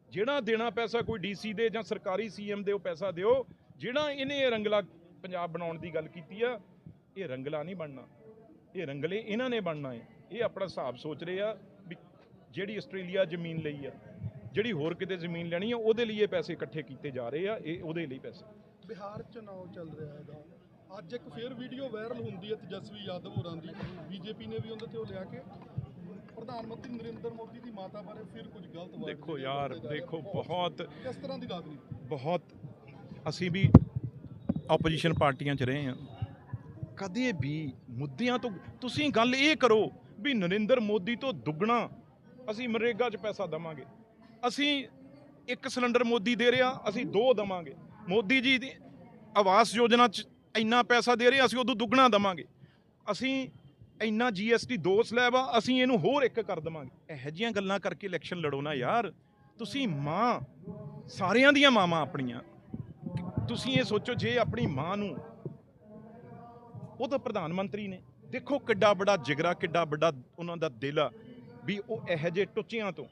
ਜਿਹੜਾ ਦੇਣਾ ਪੈਸਾ ਕੋਈ ਡੀਸੀ ਦੇ ਜਾਂ ਸਰਕਾਰੀ ਸੀਐਮ ਦੇ ਉਹ ਪੈਸਾ ਦਿਓ, ਜਿਹੜਾ ਇਹਨੇ ਇਹ ਰੰਗਲਾ ਪੰਜਾਬ ਬਣਾਉਣ ਦੀ ਗੱਲ ਕੀਤੀ ਆ, ਇਹ ਰੰਗਲਾ ਨਹੀਂ ਬਣਨਾ। ਇਹ ਰੰਗਲੇ ਇਹਨਾਂ ਨੇ ਬਣਨਾ ਹੈ। ਇਹ ਆਪਣਾ ਹਿਸਾਬ ਸੋਚ ਰਹੇ ਆ ਵੀ ਜਿਹੜੀ ਆਸਟ੍ਰੇਲੀਆ ਜ਼ਮੀਨ ਲਈ ਆ ਜਿਹੜੀ ਹੋਰ ਕਿਤੇ ਜ਼ਮੀਨ ਲੈਣੀ ਆ ਉਹਦੇ ਲਈ ਇਹ ਪੈਸੇ ਇਕੱਠੇ ਕੀਤੇ ਜਾ ਰਹੇ ਆ ਇਹ ਉਹਦੇ ਲਈ ਪੈਸੇ।
ਬਿਹਾਰ ਚੁਣਾਵ ਚੱਲ ਰਿਹਾ ਹੈਗਾ। ਅੱਜ ਇੱਕ ਫੇਰ ਵੀਡੀਓ ਵਾਇਰਲ ਹੁੰਦੀ ਹੈ ਤੇਜਸਵੀ ਯਾਦਵ ਹੋਰਾਂ ਦੀ। ਬੀਜੇਪੀ ਨੇ ਵੀ ਉਹਦੇ ਤੇ ਉਹ ਲਿਆ ਕੇ ਪ੍ਰਧਾਨ ਮੰਤਰੀ ਨਰਿੰਦਰ ਮੋਦੀ ਦੀ ਮਾਤਾ ਬਾਰੇ ਫਿਰ ਕੁਝ ਗਲਤ ਵਰਡ
ਦੇਖੋ ਯਾਰ ਦੇਖੋ। ਬਹੁਤ
ਕਿਸ ਤਰ੍ਹਾਂ ਦੀ ਰਾਜਨੀਤੀ
ਬਹੁਤ ਅਸੀਂ ਵੀ ਆਪੋਜੀਸ਼ਨ ਪਾਰਟੀਆਂ 'ਚ ਰਹੇ ਹਾਂ। ਕਦੇ ਵੀ ਮੁੱਦਿਆਂ ਤੋਂ ਤੁਸੀਂ ਗੱਲ ਇਹ ਕਰੋ ਵੀ ਨਰਿੰਦਰ ਮੋਦੀ ਤੋਂ ਦੁੱਗਣਾ ਅਸੀਂ ਮਨਰੇਗਾ 'ਚ ਪੈਸਾ ਦਵਾਂਗੇ। ਅਸੀਂ ਇੱਕ ਸਿਲੰਡਰ ਮੋਦੀ ਦੇ ਰਿਹਾ, ਅਸੀਂ ਦੋ ਦਵਾਂਗੇ। ਮੋਦੀ ਜੀ ਦੀ ਆਵਾਸ ਯੋਜਨਾ 'ਚ ਇੰਨਾ ਪੈਸਾ ਦੇ ਰਹੇ, ਅਸੀਂ ਉਦੋਂ ਦੁੱਗਣਾ ਦਵਾਂਗੇ। ਅਸੀਂ ਇੰਨਾ ਜੀਐਸਟੀ ਦੋ ਸਲੈਬ ਆ, ਅਸੀਂ ਇਹਨੂੰ ਹੋਰ ਇੱਕ ਕਰ ਦਵਾਂਗੇ। ਇਹੋ ਜਿਹੀਆਂ ਗੱਲਾਂ ਕਰਕੇ ਇਲੈਕਸ਼ਨ ਲੜੋ ਨਾ ਯਾਰ। ਤੁਸੀਂ ਮਾਂ, ਸਾਰਿਆਂ ਦੀਆਂ ਮਾਵਾਂ ਆਪਣੀਆਂ। ਤੁਸੀਂ ਇਹ ਸੋਚੋ ਜੇ ਆਪਣੀ ਮਾਂ ਨੂੰ ਉਹ ਤਾਂ ਪ੍ਰਧਾਨ ਮੰਤਰੀ ਨੇ। ਦੇਖੋ ਕਿੱਡਾ ਵੱਡਾ ਜਿਗਰਾ, ਕਿੱਡਾ ਵੱਡਾ ਉਹਨਾਂ ਦਾ ਦਿਲ ਆ ਵੀ ਉਹ ਇਹੋ ਜਿਹੇ ਟੁੱਚਿਆਂ ਤੋਂ,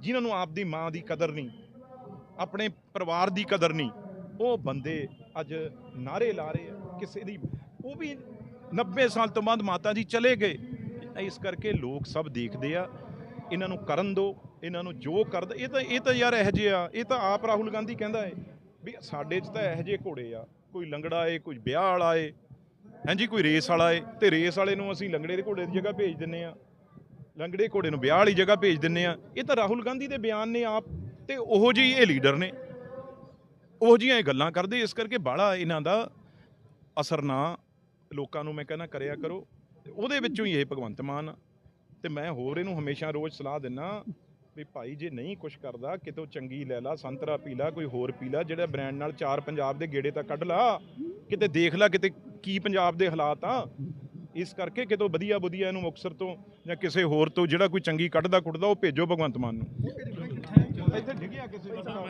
ਜਿਨ੍ਹਾਂ ਨੂੰ ਆਪਦੀ ਮਾਂ ਦੀ ਕਦਰ ਨਹੀਂ, ਆਪਣੇ ਪਰਿਵਾਰ ਦੀ ਕਦਰ ਨਹੀਂ, ਉਹ ਬੰਦੇ ਅੱਜ ਨਾਰੇ ਲਾ ਰਹੇ ਆ ਕਿਸੇ ਦੀ। ਉਹ ਵੀ 90 ਸਾਲ ਤੋਂ ਬਾਅਦ ਮਾਤਾ ਜੀ ਚਲੇ ਗਏ। ਇਸ ਕਰਕੇ ਲੋਕ ਸਭ ਦੇਖਦੇ ਆ, ਇਹਨਾਂ ਨੂੰ ਕਰਨ ਦੋ, ਇਹਨਾਂ ਨੂੰ ਜੋ ਕਰਦਾ, ਇਹ ਤਾਂ ਇਹ ਤਾਂ ਯਾਰ ਇਹੋ ਜਿਹੇ ਆ, ਇਹ ਤਾਂ ਆਪ ਰਾਹੁਲ ਗਾਂਧੀ ਕਹਿੰਦਾ ਹੈ ਵੀ ਸਾਡੇ 'ਚ ਤਾਂ ਇਹੋ ਜਿਹੇ ਘੋੜੇ ਆ। ਕੋਈ ਲੰਗੜਾ ਏ ਕੋਈ ਵਿਆਹ ਵਾਲਾ ਏ ਹਾਂਜੀ ਕੋਈ ਰੇਸ ਵਾਲਾ ਏ ਤੇ ਰੇਸ ਵਾਲੇ ਨੂੰ ਅਸੀਂ ਲੰਗੜੇ ਦੇ ਘੋੜੇ ਦੀ ਜਗ੍ਹਾ ਭੇਜ ਦਿੰਨੇ ਆ ਲੰਗੜੇ ਘੋੜੇ ਨੂੰ ਵਿਆਹ ਵਾਲੀ ਜਗ੍ਹਾ ਭੇਜ ਦਿੰਨੇ ਆ ਇਹ ਤਾਂ ਰਾਹੁਲ ਗਾਂਧੀ ਦੇ ਬਿਆਨ ਨੇ ਆਪ ਤੇ ਉਹੋ ਜਿਹੀ ਇਹ ਲੀਡਰ ਨੇ। ਉਹੋ ਜਿਹੀਆਂ ਇਹ ਗੱਲਾਂ ਕਰਦੇ, ਇਸ ਕਰਕੇ ਬਾਹਲਾ ਇਹਨਾਂ ਦਾ ਅਸਰ ਨਾ ਲੋਕਾਂ ਨੂੰ ਮੈਂ ਕਹਿੰਦਾ ਕਰਿਆ ਕਰੋ। ਤੇ ਉਹਦੇ ਵਿੱਚੋਂ ਹੀ ਇਹ ਭਗਵੰਤ ਮਾਨ ਆ। ਤੇ ਮੈਂ ਹੋਰ ਇਹਨੂੰ ਹਮੇਸ਼ਾ ਰੋਜ਼ ਸਲਾਹ ਦਿੰਨਾ ਵੀ ਭਾਈ ਜੇ ਨਹੀਂ ਕੁਛ ਕਰਦਾ, ਕਿਤੋਂ ਚੰਗੀ ਲੈ ਲਾ, ਸੰਤਰਾ ਪੀ ਲਾ, ਕੋਈ ਹੋਰ ਪੀ ਲਾ, ਜਿਹੜਾ ਬ੍ਰਾਂਡ ਨਾਲ ਚਾਰ ਪੰਜਾਬ ਦੇ ਗੇੜੇ ਤਾਂ ਕੱਢ ਲਾ, ਕਿਤੇ ਦੇਖ ਲਾ ਕਿਤੇ ਕੀ ਪੰਜਾਬ ਦੇ ਹਾਲਾਤ ਆ। ਇਸ ਕਰਕੇ ਕਿਤੋਂ ਵਧੀਆ ਵਧੀਆ ਇਹਨੂੰ ਮੁਕਤਸਰ ਤੋਂ ਜਾਂ ਕਿਸੇ ਹੋਰ ਤੋਂ ਜਿਹੜਾ ਕੋਈ ਚੰਗੀ ਕੱਢਦਾ ਕੁੱਟਦਾ, ਉਹ ਭੇਜੋ ਭਗਵੰਤ ਮਾਨ ਨੂੰ। ਇੱਥੇ ਡਿੱਗਿਆ ਕਿਸੇ ਦਾ